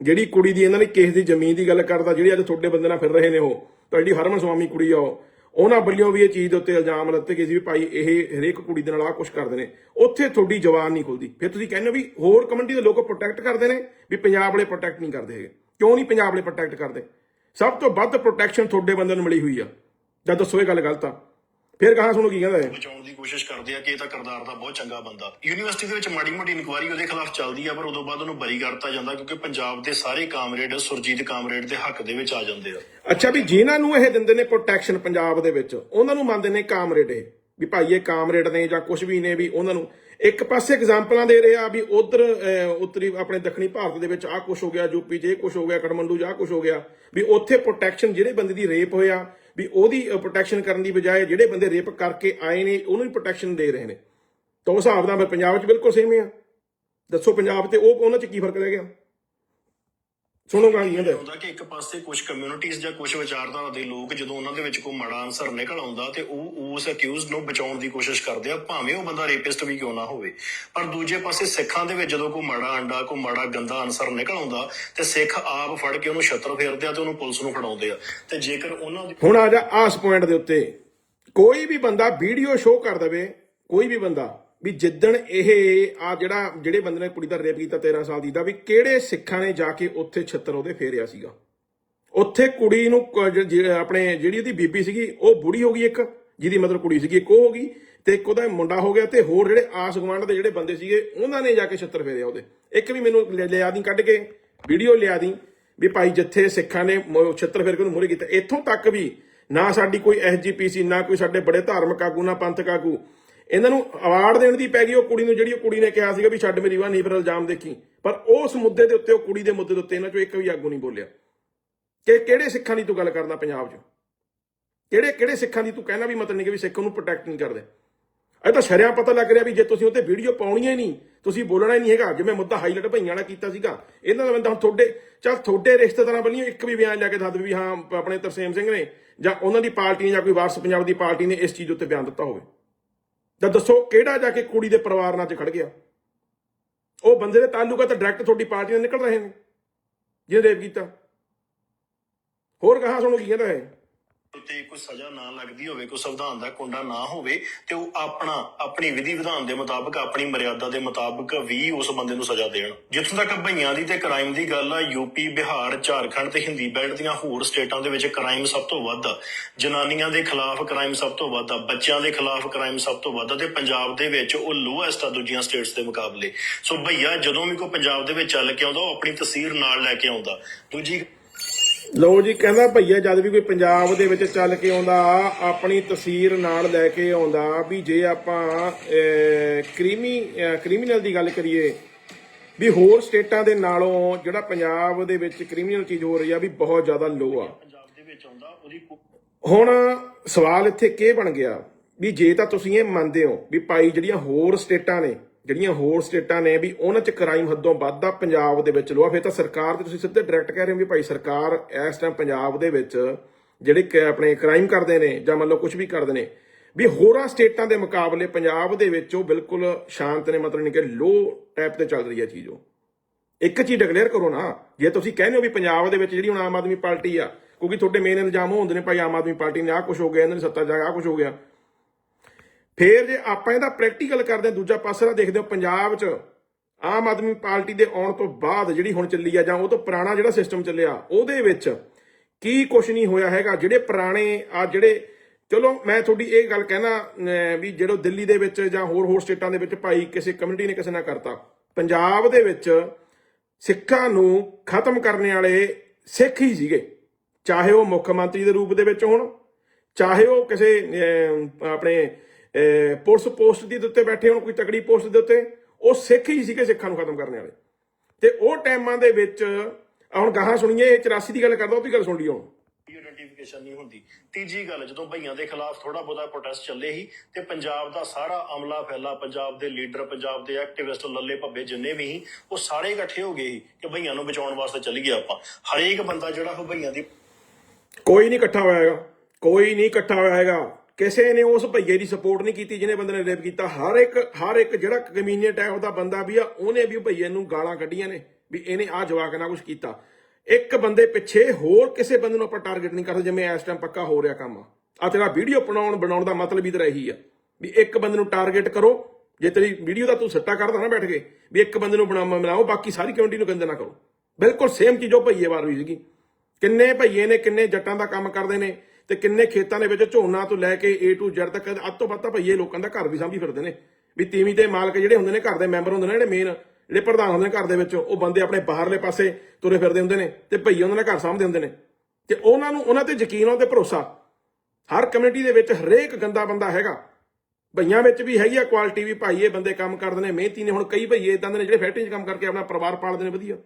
ਜਿਹੜੀ ਕੁੜੀ ਦੀ ਇਹਨਾਂ ਨੇ ਕਿਸੇ ਦੀ ਜ਼ਮੀਨ ਦੀ ਗੱਲ ਕਰਦਾ, ਜਿਹੜੀ ਅੱਜ ਤੁਹਾਡੇ ਬੰਦੇ ਨਾਲ ਫਿਰ ਰਹੇ ਨੇ ਉਹ, ਤਾਂ ਜਿਹੜੀ ਹਰਮਨ ਸਵਾਮੀ ਕੁੜੀ ਆ ਉਹ, ਉਹਨਾਂ ਵੱਲੋਂ ਵੀ ਇਹ ਚੀਜ਼ ਦੇ ਉੱਤੇ ਇਲਜ਼ਾਮ ਲੱਤੇ ਗਏ ਸੀ ਵੀ ਭਾਈ ਇਹ ਹਰੇਕ ਕੁੜੀ ਦੇ ਨਾਲ ਆਹ ਕੁਝ ਕਰਦੇ ਨੇ, ਉੱਥੇ ਤੁਹਾਡੀ ਜਵਾਨ ਨਹੀਂ ਖੁੱਲਦੀ, ਫਿਰ ਤੁਸੀਂ ਕਹਿੰਦੇ ਹੋ ਵੀ ਹੋਰ ਕਮਿਊਨਿਟੀ ਦੇ ਲੋਕ ਪ੍ਰੋਟੈਕਟ ਕਰਦੇ ਨੇ, ਵੀ ਪੰਜਾਬ ਵਾਲੇ ਪ੍ਰੋਟੈਕਟ ਨਹੀਂ ਕਰਦੇ ਹੈਗੇ। ਕਿਉਂ ਨਹੀਂ ਪੰਜਾਬ ਵਾਲੇ ਪ੍ਰੋਟੈਕਟ ਕਰਦੇ? ਸਭ ਤੋਂ ਵੱਧ ਪ੍ਰੋਟੈਕਸ਼ਨ ਤੁਹਾਡੇ ਬੰਦੇ ਨੂੰ ਮਿਲੀ ਹੋਈ ਆ। ਜਦ ਦੱਸੋ ਇਹ ਗੱਲ ਗਲਤ ਆ। ਫਿਰ ਕਹਾਂ ਸੁਣੋ ਕੀ ਕਹਿੰਦਾ ਹੈ ਬਚਾਉਣ ਦੀ ਕੋਸ਼ਿਸ਼ ਕਰਦੇ ਆ ਕਿ ਇਹ ਤਾਂ ਕਰਦਾਰ ਦਾ ਬਹੁਤ ਚੰਗਾ ਬੰਦਾ। ਯੂਨੀਵਰਸਿਟੀ ਦੇ ਵਿੱਚ ਮਾੜੀ ਮੋਟੀ ਇਨਕੁਆਇਰੀ ਉਹਦੇ ਖਿਲਾਫ ਚੱਲਦੀ ਆ ਪਰ ਉਦੋਂ ਬਾਅਦ ਉਹਨੂੰ ਬਰੀ ਕਰਤਾ ਜਾਂਦਾ ਕਿਉਂਕਿ ਪੰਜਾਬ ਦੇ ਸਾਰੇ ਕਾਮਰੇਡ ਸੁਰਜੀਤ ਕਾਮਰੇਡ ਦੇ ਹੱਕ ਦੇ ਵਿੱਚ ਆ ਜਾਂਦੇ ਆ। ਅੱਛਾ ਵੀ ਜਿਨ੍ਹਾਂ ਨੂੰ ਇਹ ਦਿੰਦੇ ਨੇ ਪ੍ਰੋਟੈਕਸ਼ਨ ਪੰਜਾਬ ਦੇ ਵਿੱਚ ਉਹਨਾਂ ਨੂੰ ਮੰਨਦੇ ਨੇ ਕਾਮਰੇਡ ਇਹ। ਵੀ ਭਾਈ ਇਹ ਕਾਮਰੇਡ ਨੇ ਜਾਂ ਕੁਝ ਵੀ ਨੇ ਵੀ ਉਹਨਾਂ ਨੂੰ ਇੱਕ ਪਾਸੇ ਐਗਜ਼ਾਮਪਲਾਂ ਦੇ ਰਿਹਾ ਵੀ ਉਧਰ ਉੱਤਰੀ ਆਪਣੇ ਦੱਖਣੀ ਭਾਰਤ ਦੇ ਵਿੱਚ ਆਹ ਕੁਝ ਹੋ ਗਿਆ, ਯੂਪੀ 'ਚ ਇਹ ਕੁਝ ਹੋ ਗਿਆ, ਕਠਮੰਡੂ 'ਚ ਆਹ ਕੁਝ ਹੋ ਗਿਆ, ਵੀ ਉੱਥੇ ਪ੍ਰੋਟੈਕਸ਼ਨ ਜਿਹੜੇ ਬੰਦੇ ਦੀ ਰੇਪ ਹੋਇਆ, ਵੀ ਉਹਦੀ ਪ੍ਰੋਟੈਕਸ਼ਨ ਕਰਨ ਦੀ ਬਜਾਏ ਜਿਹੜੇ ਬੰਦੇ ਰੇਪ ਕਰਕੇ ਆਏ ਨੇ, ਉਹਨੂੰ ਹੀ ਪ੍ਰੋਟੈਕਸ਼ਨ ਦੇ ਰਹੇ ਨੇ। ਤਾਂ ਉਸ ਹਿਸਾਬ ਨਾਲ ਪੰਜਾਬ 'ਚ ਬਿਲਕੁਲ ਸੇਮ ਆ। ਦੱਸੋ ਪੰਜਾਬ ਤੇ ਉਹ, ਉਹਨਾਂ 'ਚ ਕੀ ਫ਼ਰਕ ਰਹਿ ਗਿਆ? ਸੁਣੋ ਗਾ ਕੀ ਕਹਿੰਦੇ ਹੁੰਦਾ ਕਿ ਇੱਕ ਪਾਸੇ ਕੁਝ ਕਮਿਊਨਿਟੀਆਂ ਜਾਂ ਕੁਝ ਵਿਚਾਰਧਾਰਾ ਦੇ ਲੋਕ ਜਦੋਂ ਉਹਨਾਂ ਦੇ ਵਿੱਚ ਕੋਈ ਮਾੜਾ ਆਨਸਰ ਨਿਕਲ ਆਉਂਦਾ ਤੇ ਉਹ ਉਸ ਅਕਿਊਜ਼ਡ ਨੂੰ ਬਚਾਉਣ ਦੀ ਕੋਸ਼ਿਸ਼ ਕਰਦੇ ਆ ਭਾਵੇਂ ਉਹ ਬੰਦਾ ਰੇਪਿਸਟ ਵੀ ਕਿਉਂ ਨਾ ਹੋਵੇ। ਪਰ ਦੂਜੇ ਪਾਸੇ ਸਿੱਖਾਂ ਦੇ ਵਿੱਚ ਜਦੋਂ ਕੋਈ ਮਾੜਾ ਅੰਡਾ ਕੋਈ ਮਾੜਾ ਗੰਦਾ ਆਨਸਰ ਨਿਕਲ ਆਉਂਦਾ ਤੇ ਸਿੱਖ ਆਪ ਫੜ ਕੇ ਉਹਨੂੰ ਛੱਤਰ ਫੇਰਦੇ ਆ ਤੇ ਉਹਨੂੰ ਪੁਲਿਸ ਨੂੰ ਫੜਾਉਂਦੇ ਆ। ਤੇ ਜੇਕਰ ਉਹਨਾਂ ਦੀ ਹੁਣ ਆ ਜਾ ਆਸ ਪੁਆਇੰਟ ਦੇ ਉੱਤੇ। ਕੋਈ ਵੀ ਬੰਦਾ ਵੀਡੀਓ ਸ਼ੋਅ ਕਰ ਦਵੇ ਕੋਈ ਵੀ ਬੰਦਾ ਵੀ ਜਿੱਦਣ ਇਹ ਆ ਜਿਹੜਾ ਜਿਹੜੇ ਬੰਦੇ ਨੇ ਕੁੜੀ ਦਾ ਰੇਪ ਕੀਤਾ 13 ਸਾਲ ਦੀ ਦਾ, ਵੀ ਕਿਹੜੇ ਸਿੱਖਾਂ ਨੇ ਜਾ ਕੇ ਉੱਥੇ ਛੱਤਰ ਉਹਦੇ ਫੇਰਿਆ ਸੀਗਾ? ਉੱਥੇ ਕੁੜੀ ਨੂੰ ਆਪਣੇ ਜਿਹੜੀ ਉਹਦੀ ਬੀਬੀ ਸੀਗੀ, ਉਹ ਬੁੜੀ ਹੋ ਗਈ ਇੱਕ, ਜਿਹਦੀ ਮਤਲਬ ਕੁੜੀ ਸੀਗੀ, ਇੱਕ ਉਹ ਹੋ ਗਈ ਤੇ ਇੱਕ ਉਹਦਾ ਮੁੰਡਾ ਹੋ ਗਿਆ ਤੇ ਹੋਰ ਜਿਹੜੇ ਆਸ ਗੁਆਂਢ ਦੇ ਜਿਹੜੇ ਬੰਦੇ ਸੀਗੇ, ਉਹਨਾਂ ਨੇ ਜਾ ਕੇ ਛੱਤਰ ਫੇਰਿਆ ਉਹਦੇ। ਇੱਕ ਵੀ ਮੈਨੂੰ ਲਿਆ ਦੀ ਕੱਢ ਕੇ ਵੀਡੀਓ ਲਿਆ ਦੀ ਵੀ ਭਾਈ ਜਿੱਥੇ ਸਿੱਖਾਂ ਨੇ ਮ- ਛੱਤਰ ਫੇਰ ਕੇ ਉਹਨੂੰ ਮੂਹਰੇ ਕੀਤਾ। ਇੱਥੋਂ ਤੱਕ ਵੀ ਨਾ ਸਾਡੀ ਕੋਈ ਐਸਜੀਪੀਸੀ ਨਾ ਕੋਈ ਸਾਡੇ ਬੜੇ ਧਾਰਮਿਕ ਆਗੂ ਨਾ ਪੰਥਕ ਆਗੂ ਇਹਨਾਂ ਨੂੰ ਅਵਾਰਡ ਦੇਣ ਦੀ ਪੈ ਗਈ, ਉਹ ਕੁੜੀ ਨੂੰ ਜਿਹੜੀ ਉਹ ਕੁੜੀ ਨੇ ਕਿਹਾ ਸੀਗਾ ਵੀ ਛੱਡ ਮੇਰੀ ਵਾਹ ਨਹੀਂ ਫਿਰ ਇਲਜ਼ਾਮ ਦੇਖੀ। ਪਰ ਉਸ ਮੁੱਦੇ ਦੇ ਉੱਤੇ, ਉਹ ਕੁੜੀ ਦੇ ਮੁੱਦੇ ਦੇ ਉੱਤੇ ਇਹਨਾਂ ਚੋਂ ਇੱਕ ਵੀ ਆਗੂ ਨਹੀਂ ਬੋਲਿਆ। ਕਿ ਕਿਹੜੇ ਸਿੱਖਾਂ ਦੀ ਤੂੰ ਗੱਲ ਕਰਦਾ ਪੰਜਾਬ 'ਚ? ਕਿਹੜੇ ਕਿਹੜੇ ਸਿੱਖਾਂ ਦੀ ਤੂੰ ਕਹਿਣਾ ਵੀ ਮਤਲਬ ਨਹੀਂ ਕਿ ਵੀ ਸਿੱਖ ਨੂੰ ਪ੍ਰੋਟੈਕਟ ਨਹੀਂ ਕਰਦੇ? ਇਹ ਤਾਂ ਸ਼ਰਿਆਂ ਪਤਾ ਲੱਗ ਰਿਹਾ ਵੀ ਜੇ ਤੁਸੀਂ ਉੱਤੇ ਵੀਡੀਓ ਪਾਉਣੀ ਹੀ ਨਹੀਂ, ਤੁਸੀਂ ਬੋਲਣਾ ਹੀ ਨਹੀਂ ਹੈਗਾ। ਜਿਵੇਂ ਮੁੱਦਾ ਹਾਈਲਾਈਟ ਭਈਆਂ ਵਾਲਾ ਕੀਤਾ ਸੀਗਾ, ਇਹਨਾਂ ਦਾ ਬੰਦਾ ਹੁਣ ਤੁਹਾਡੇ, ਚੱਲ ਤੁਹਾਡੇ ਰਿਸ਼ਤੇਦਾਰਾਂ ਵੱਲੋਂ ਇੱਕ ਵੀ ਬਿਆਨ ਲੈ ਕੇ ਦੱਸ ਦੇ ਵੀ ਹਾਂ, ਆਪਣੇ ਤਰਸੇਮ ਸਿੰਘ ਨੇ ਜਾਂ ਉਹਨਾਂ ਦੀ ਪਾਰਟੀ ਨੇ ਜਾਂ ਕੋਈ ਵਾਰਸ ਪੰਜਾਬ ਦੀ ਪਾਰਟੀ ਨੇ ਇਸ ਚੀਜ਼ ਉੱਤੇ ਬਿਆਨ ਦਿੱਤਾ ਹੋਵੇ। ਤਾਂ ਦੱਸੋ ਕਿਹੜਾ ਜਾ ਕੇ ਕੁੜੀ ਦੇ ਪਰਿਵਾਰ ਨਾਲ ਚ ਖੜ ਗਿਆ? ਉਹ ਬੰਦੇ ਦੇ ਤਾਲੁਕਾ ਤਾਂ ਡਾਇਰੈਕਟ ਤੁਹਾਡੀ ਪਾਰਟੀ ਨਾਲ ਨਿਕਲ ਰਹੇ ਨੇ, ਜਿਹਨੇ ਰੇਪ ਕੀਤਾ। ਹੋਰ ਕਹਾਂ ਸੁਣੋ ਕੀ ਕਹਿੰਦਾ ਹੈ ਉੱਤੇ ਕੋਈ ਸਜ਼ਾ ਨਾ ਲੱਗਦੀ ਹੋਵੇ, ਕੋਈ ਸੰਵਿਧਾਨ ਦਾ ਕੁੰਡਾ ਨਾ ਹੋਵੇ, ਤੇ ਉਹ ਆਪਣਾ, ਆਪਣੀ ਵਿਧੀ ਵਿਧਾਨ ਦੇ ਮੁਤਾਬਕ, ਆਪਣੀ ਮਰਿਆਦਾ ਦੇ ਮੁਤਾਬਕ ਵੀ ਉਸ ਬੰਦੇ ਨੂੰ ਸਜ਼ਾ ਦੇਣ। ਜਿੱਥੋਂ ਤੱਕ ਭਈਆਂ ਦੀ ਤੇ ਕ੍ਰਾਈਮ ਦੀ ਗੱਲ ਆ ਯੂਪੀ ਬਿਹਾਰ, ਝਾਰਖੰਡ ਤੇ ਹਿੰਦੀ ਬੈਲਟ ਦੀਆਂ ਹੋਰ ਸਟੇਟਾਂ ਦੇ ਵਿੱਚ ਕ੍ਰਾਈਮ ਸਭ ਤੋਂ ਵੱਧ ਆ। ਜਨਾਨੀਆਂ ਦੇ ਖਿਲਾਫ ਕ੍ਰਾਈਮ ਸਭ ਤੋਂ ਵੱਧ ਆ, ਬੱਚਿਆਂ ਦੇ ਖਿਲਾਫ ਕ੍ਰਾਈਮ ਸਭ ਤੋਂ ਵੱਧ ਆ, ਤੇ ਪੰਜਾਬ ਦੇ ਵਿੱਚ ਉਹ ਲੋਐਸਟ ਆ ਦੂਜੀਆਂ ਸਟੇਟਸ ਦੇ ਮੁਕਾਬਲੇ। ਸੋ ਭਈਆ, ਜਦੋਂ ਵੀ ਕੋਈ ਪੰਜਾਬ ਦੇ ਵਿੱਚ ਚੱਲ ਕੇ ਆਉਂਦਾ, ਉਹ ਆਪਣੀ ਤਸਵੀਰ ਨਾਲ ਲੈ ਕੇ ਆਉਂਦਾ। ਦੂਜੀ ਲਓ ਜੀ ਕਹਿੰਦਾ ਭਈਆ ਜਦ ਵੀ ਕੋਈ ਪੰਜਾਬ ਦੇ ਵਿੱਚ ਚੱਲ ਕੇ ਆਉਂਦਾ ਆਪਣੀ ਤਸਵੀਰ ਨਾਲ ਲੈ ਕੇ ਆਉਂਦਾ ਵੀ ਜੇ ਆਪਾਂ ਕ੍ਰੀਮੀ ਕ੍ਰਿਮੀਨਲ ਦੀ ਗੱਲ ਕਰੀਏ ਵੀ ਹੋਰ ਸਟੇਟਾਂ ਦੇ ਨਾਲੋਂ ਜਿਹੜਾ ਪੰਜਾਬ ਦੇ ਵਿੱਚ ਕ੍ਰਿਮੀਨਲ ਚੀਜ਼ ਹੋ ਰਹੀ ਆ ਵੀ ਬਹੁਤ ਜ਼ਿਆਦਾ ਲੋ ਆ। ਹੁਣ ਸਵਾਲ ਇੱਥੇ ਕੀ ਬਣ ਗਿਆ ਵੀ ਜੇ ਤਾਂ ਤੁਸੀਂ ਇਹ ਮੰਨਦੇ ਹੋ ਵੀ ਭਾਈ ਜਿਹੜੀਆਂ ਹੋਰ ਸਟੇਟਾਂ ਨੇ ਜਿਹੜੀਆਂ ਹੋਰ ਸਟੇਟਾਂ ਨੇ ਵੀ ਉਹਨਾਂ 'ਚ ਕ੍ਰਾਈਮ ਹੱਦੋਂ ਵੱਧ ਆ ਪੰਜਾਬ ਦੇ ਵਿੱਚ ਲੋਆ ਫਿਰ ਤਾਂ ਸਰਕਾਰ ਤੇ ਤੁਸੀਂ ਸਿੱਧੇ ਡਾਇਰੈਕਟ ਕਹਿ ਰਹੇ ਹੋ ਵੀ ਭਾਈ ਸਰਕਾਰ ਇਸ ਟਾਈਮ ਪੰਜਾਬ ਦੇ ਵਿੱਚ ਜਿਹੜੇ ਕ- ਆਪਣੇ ਕ੍ਰਾਈਮ ਕਰਦੇ ਨੇ ਜਾਂ ਮੰਨ ਲਓ ਕੁਝ ਵੀ ਕਰਦੇ ਨੇ, ਵੀ ਹੋਰਾਂ ਸਟੇਟਾਂ ਦੇ ਮੁਕਾਬਲੇ ਪੰਜਾਬ ਦੇ ਵਿੱਚ ਉਹ ਬਿਲਕੁਲ ਸ਼ਾਂਤ ਨੇ, ਮਤਲਬ ਨਹੀਂ ਕਿ ਲੋ ਟੈਪ ਤੇ ਚੱਲ ਰਹੀ ਹੈ ਚੀਜ਼ ਉਹ। ਇੱਕ ਚੀਜ਼ ਡਿਕਲੇਅਰ ਕਰੋ ਨਾ, ਜੇ ਤੁਸੀਂ ਕਹਿੰਦੇ ਹੋ ਵੀ ਪੰਜਾਬ ਦੇ ਵਿੱਚ ਜਿਹੜੀ ਹੁਣ ਆਮ ਆਦਮੀ ਪਾਰਟੀ ਆ, ਕਿਉਂਕਿ ਤੁਹਾਡੇ ਮੇਨ ਇਲਜ਼ਾਮ ਉਹ ਹੁੰਦੇ ਨੇ ਭਾਈ ਆਮ ਆਦਮੀ ਪਾਰਟੀ ਨੇ ਆਹ ਕੁਝ ਹੋ ਗਿਆ, ਇਹਨਾਂ ਦੀ ਸੱਤਾ ਜਾ ਆਹ ਕੁਝ ਹੋ ਗਿਆ। ਫੇਰ ਜੇ ਆਪਾਂ ਇਹਦਾ ਪ੍ਰੈਕਟੀਕਲ ਕਰਦੇ ਹਾਂ, ਦੂਜਾ ਪਾਸੇ ਦਾ ਦੇਖਦੇ ਹੋ ਪੰਜਾਬ 'ਚ ਆਮ ਆਦਮੀ ਪਾਰਟੀ ਦੇ ਆਉਣ ਤੋਂ ਬਾਅਦ ਜਿਹੜੀ ਹੁਣ ਚੱਲੀ ਆ ਜਾਂ ਉਹ ਤੋਂ ਪੁਰਾਣਾ ਜਿਹੜਾ ਸਿਸਟਮ ਚੱਲਿਆ, ਉਹਦੇ ਵਿੱਚ ਕੀ ਕੁਝ ਨਹੀਂ ਹੋਇਆ ਹੈਗਾ। ਜਿਹੜੇ ਪੁਰਾਣੇ ਆ ਜਿਹੜੇ, ਚਲੋ ਮੈਂ ਤੁਹਾਡੀ ਇਹ ਗੱਲ ਕਹਿਣਾ ਵੀ ਜਿਹੜੋ ਦਿੱਲੀ ਦੇ ਵਿੱਚ ਜਾਂ ਹੋਰ ਹੋਰ ਸਟੇਟਾਂ ਦੇ ਵਿੱਚ ਭਾਈ ਕਿਸੇ ਕਮਿਊਨਿਟੀ ਨੇ ਕਿਸੇ ਨਾਲ ਕਰਤਾ। ਪੰਜਾਬ ਦੇ ਵਿੱਚ ਸਿੱਖਾਂ ਨੂੰ ਖਤਮ ਕਰਨ ਵਾਲੇ ਸਿੱਖ ਹੀ ਸੀਗੇ। ਚਾਹੇ ਉਹ ਮੁੱਖ ਮੰਤਰੀ ਦੇ ਰੂਪ ਦੇ ਵਿੱਚ ਹੋਣ, ਚਾਹੇ ਉਹ ਕਿਸੇ ਆਪਣੇ ਪੁਲਿਸ ਪੋਸਟ ਦੀ ਦੇ ਉੱਤੇ ਬੈਠੇ ਹੋਣ ਕੋਈ ਤਕੜੀ ਪੋਸਟ ਦੇ ਉੱਤੇ ਉਹ ਸਿੱਖ ਹੀ ਸੀਗੇ ਸਿੱਖਾਂ ਨੂੰ ਖਤਮ ਕਰਨ ਵਾਲੇ। ਤੇ ਉਹ ਟਾਈਮਾਂ ਦੇ ਵਿੱਚ ਹੁਣ ਗਾਹਾਂ ਸੁਣੀਏ ਇਹ 84 ਦੀ ਗੱਲ ਕਰਦਾ ਉਹ ਦੀ ਗੱਲ ਸੁਣ ਲਈ ਹੁਣ ਨਹੀਂ ਹੁੰਦੀ। ਤੀਜੀ ਗੱਲ ਜਦੋਂ ਭਈਆਂ ਦੇ ਖਿਲਾਫ ਥੋੜਾ ਬਹੁਤਾ ਪ੍ਰੋਟੈਸਟ ਚੱਲੇ ਸੀ ਤੇ ਪੰਜਾਬ ਦਾ ਸਾਰਾ ਅਮਲਾ ਫੈਲਾ ਪੰਜਾਬ ਦੇ ਲੀਡਰ ਪੰਜਾਬ ਦੇ ਐਕਟਿਵਿਸਟ ਲੱਲੇ ਭੱਬੇ ਜਿੰਨੇ ਵੀ ਸੀ ਉਹ ਸਾਰੇ ਇਕੱਠੇ ਹੋ ਗਏ ਸੀ ਕਿ ਭਈਆਂ ਨੂੰ ਬਚਾਉਣ ਵਾਸਤੇ ਚੱਲ ਗਏ ਆਪਾਂ। ਹਰੇਕ ਬੰਦਾ ਜਿਹੜਾ ਉਹ ਭਈਆਂ ਦੀ ਕੋਈ ਨਹੀਂ ਇਕੱਠਾ ਹੋਇਆ ਹੈਗਾ ਕੋਈ ਨਹੀਂ ਇਕੱਠਾ ਹੋਇਆ ਹੈਗਾ। ਕਿਸੇ ਨੇ ਉਸ ਭਈਏ ਦੀ ਸਪੋਰਟ ਨਹੀਂ ਕੀਤੀ, ਜਿਹਨੇ ਬੰਦੇ ਨੇ ਰੇਪ ਕੀਤਾ। ਹਰ ਇੱਕ ਹਰ ਇੱਕ ਜਿਹੜਾ ਕਮੀਨੇ ਟਾਈਪ ਦਾ ਬੰਦਾ ਵੀ ਆ, ਉਹਨੇ ਵੀ ਭਈਏ ਨੂੰ ਗਾਲਾਂ ਕੱਢੀਆਂ ਨੇ, ਵੀ ਇਹਨੇ ਆ ਜਵਾਕ ਨਾਲ ਕੁਝ ਕੀਤਾ। ਇੱਕ ਬੰਦੇ ਪਿੱਛੇ ਹੋਰ ਕਿਸੇ ਬੰਦੇ ਨੂੰ ਆਪਾਂ ਟਾਰਗੇਟ ਨਹੀਂ ਕਰਦੇ, ਜਿਵੇਂ ਇਸ ਟਾਈਮ ਪੱਕਾ ਹੋ ਰਿਹਾ ਕੰਮ ਆ। ਤੇਰਾ ਵੀਡੀਓ ਬਣਾਉਣ ਬਣਾਉਣ ਦਾ ਮਤਲਬ ਹੀ ਤਾਂ ਇਹੀ ਆ, ਵੀ ਇੱਕ ਬੰਦੇ ਨੂੰ ਟਾਰਗੇਟ ਕਰੋ। ਜੇ ਤੇਰੀ ਵੀਡੀਓ ਦਾ ਤੂੰ ਸੱਟਾ ਕਰਦਾ ਨਾ ਬੈਠ ਕੇ, ਵੀ ਇੱਕ ਬੰਦੇ ਨੂੰ ਬਣਾ ਬਣਾਓ, ਬਾਕੀ ਸਾਰੀ ਕਮਿਊਨਿਟੀ ਨੂੰ ਗੰਦੇ ਨਾ ਕਰੋ। ਬਿਲਕੁਲ ਸੇਮ ਚੀਜ਼ ਉਹ ਭਈਏ ਵਾਰ ਹੋਈ ਸੀਗੀ। ਕਿੰਨੇ ਭਈਏ ਨੇ, ਕਿੰਨੇ ਜੱਟਾਂ ਦਾ ਕੰਮ ਕਰਦੇ ਨੇ ਤੇ ਕਿੰਨੇ ਖੇਤਾਂ ਦੇ ਵਿੱਚ ਝੋਨਾ ਤੋਂ ਲੈ ਕੇ A to Z ਤੱਕ ਅੱਧ ਤੋਂ ਵੱਧ ਤਾਂ ਭਈਏ ਲੋਕਾਂ ਦਾ ਘਰ ਵੀ ਸਾਂਭੀ ਫਿਰਦੇ ਨੇ। ਵੀ ਤੀਵੀਂ ਦੇ ਮਾਲਕ ਜਿਹੜੇ ਹੁੰਦੇ ਨੇ ਘਰ ਦੇ ਮੈਂਬਰ ਹੁੰਦੇ ਨੇ ਜਿਹੜੇ ਮੇਨ ਜਿਹੜੇ ਪ੍ਰਧਾਨ ਹੁੰਦੇ ਨੇ ਘਰ ਦੇ ਵਿੱਚ, ਉਹ ਬੰਦੇ ਆਪਣੇ ਬਾਹਰਲੇ ਪਾਸੇ ਤੁਰੇ ਫਿਰਦੇ ਹੁੰਦੇ ਨੇ ਤੇ ਭਈਏ ਉਹਨਾਂ ਦਾ ਘਰ ਸਾਂਭਦੇ ਹੁੰਦੇ ਨੇ। ਤੇ ਉਹਨਾਂ ਨੂੰ ਉਹਨਾਂ ਤੇ ਯਕੀਨ ਉਹਨਾਂ ਤੇ ਭਰੋਸਾ। ਹਰ ਕਮਿਊਨਿਟੀ ਦੇ ਵਿੱਚ ਹਰੇਕ ਗੰਦਾ ਬੰਦਾ ਹੈਗਾ। ਭਈਆਂ ਵਿੱਚ ਵੀ ਹੈਗੀ ਆ ਕੁਆਲਿਟੀ ਵੀ ਭਾਈ ਇਹ ਬੰਦੇ ਕੰਮ ਕਰਦੇ ਨੇ, ਮਿਹਨਤੀ ਨੇ। ਹੁਣ ਕਈ ਭਈਏ ਇਦਾਂ ਦੇ ਨੇ ਜਿਹੜੇ ਫੈਕਟਰੀ 'ਚ ਕੰਮ ਕਰਕੇ ਆਪਣਾ ਪਰਿਵਾਰ ਪਾਲਦੇ ਨੇ, ਵਧੀਆ।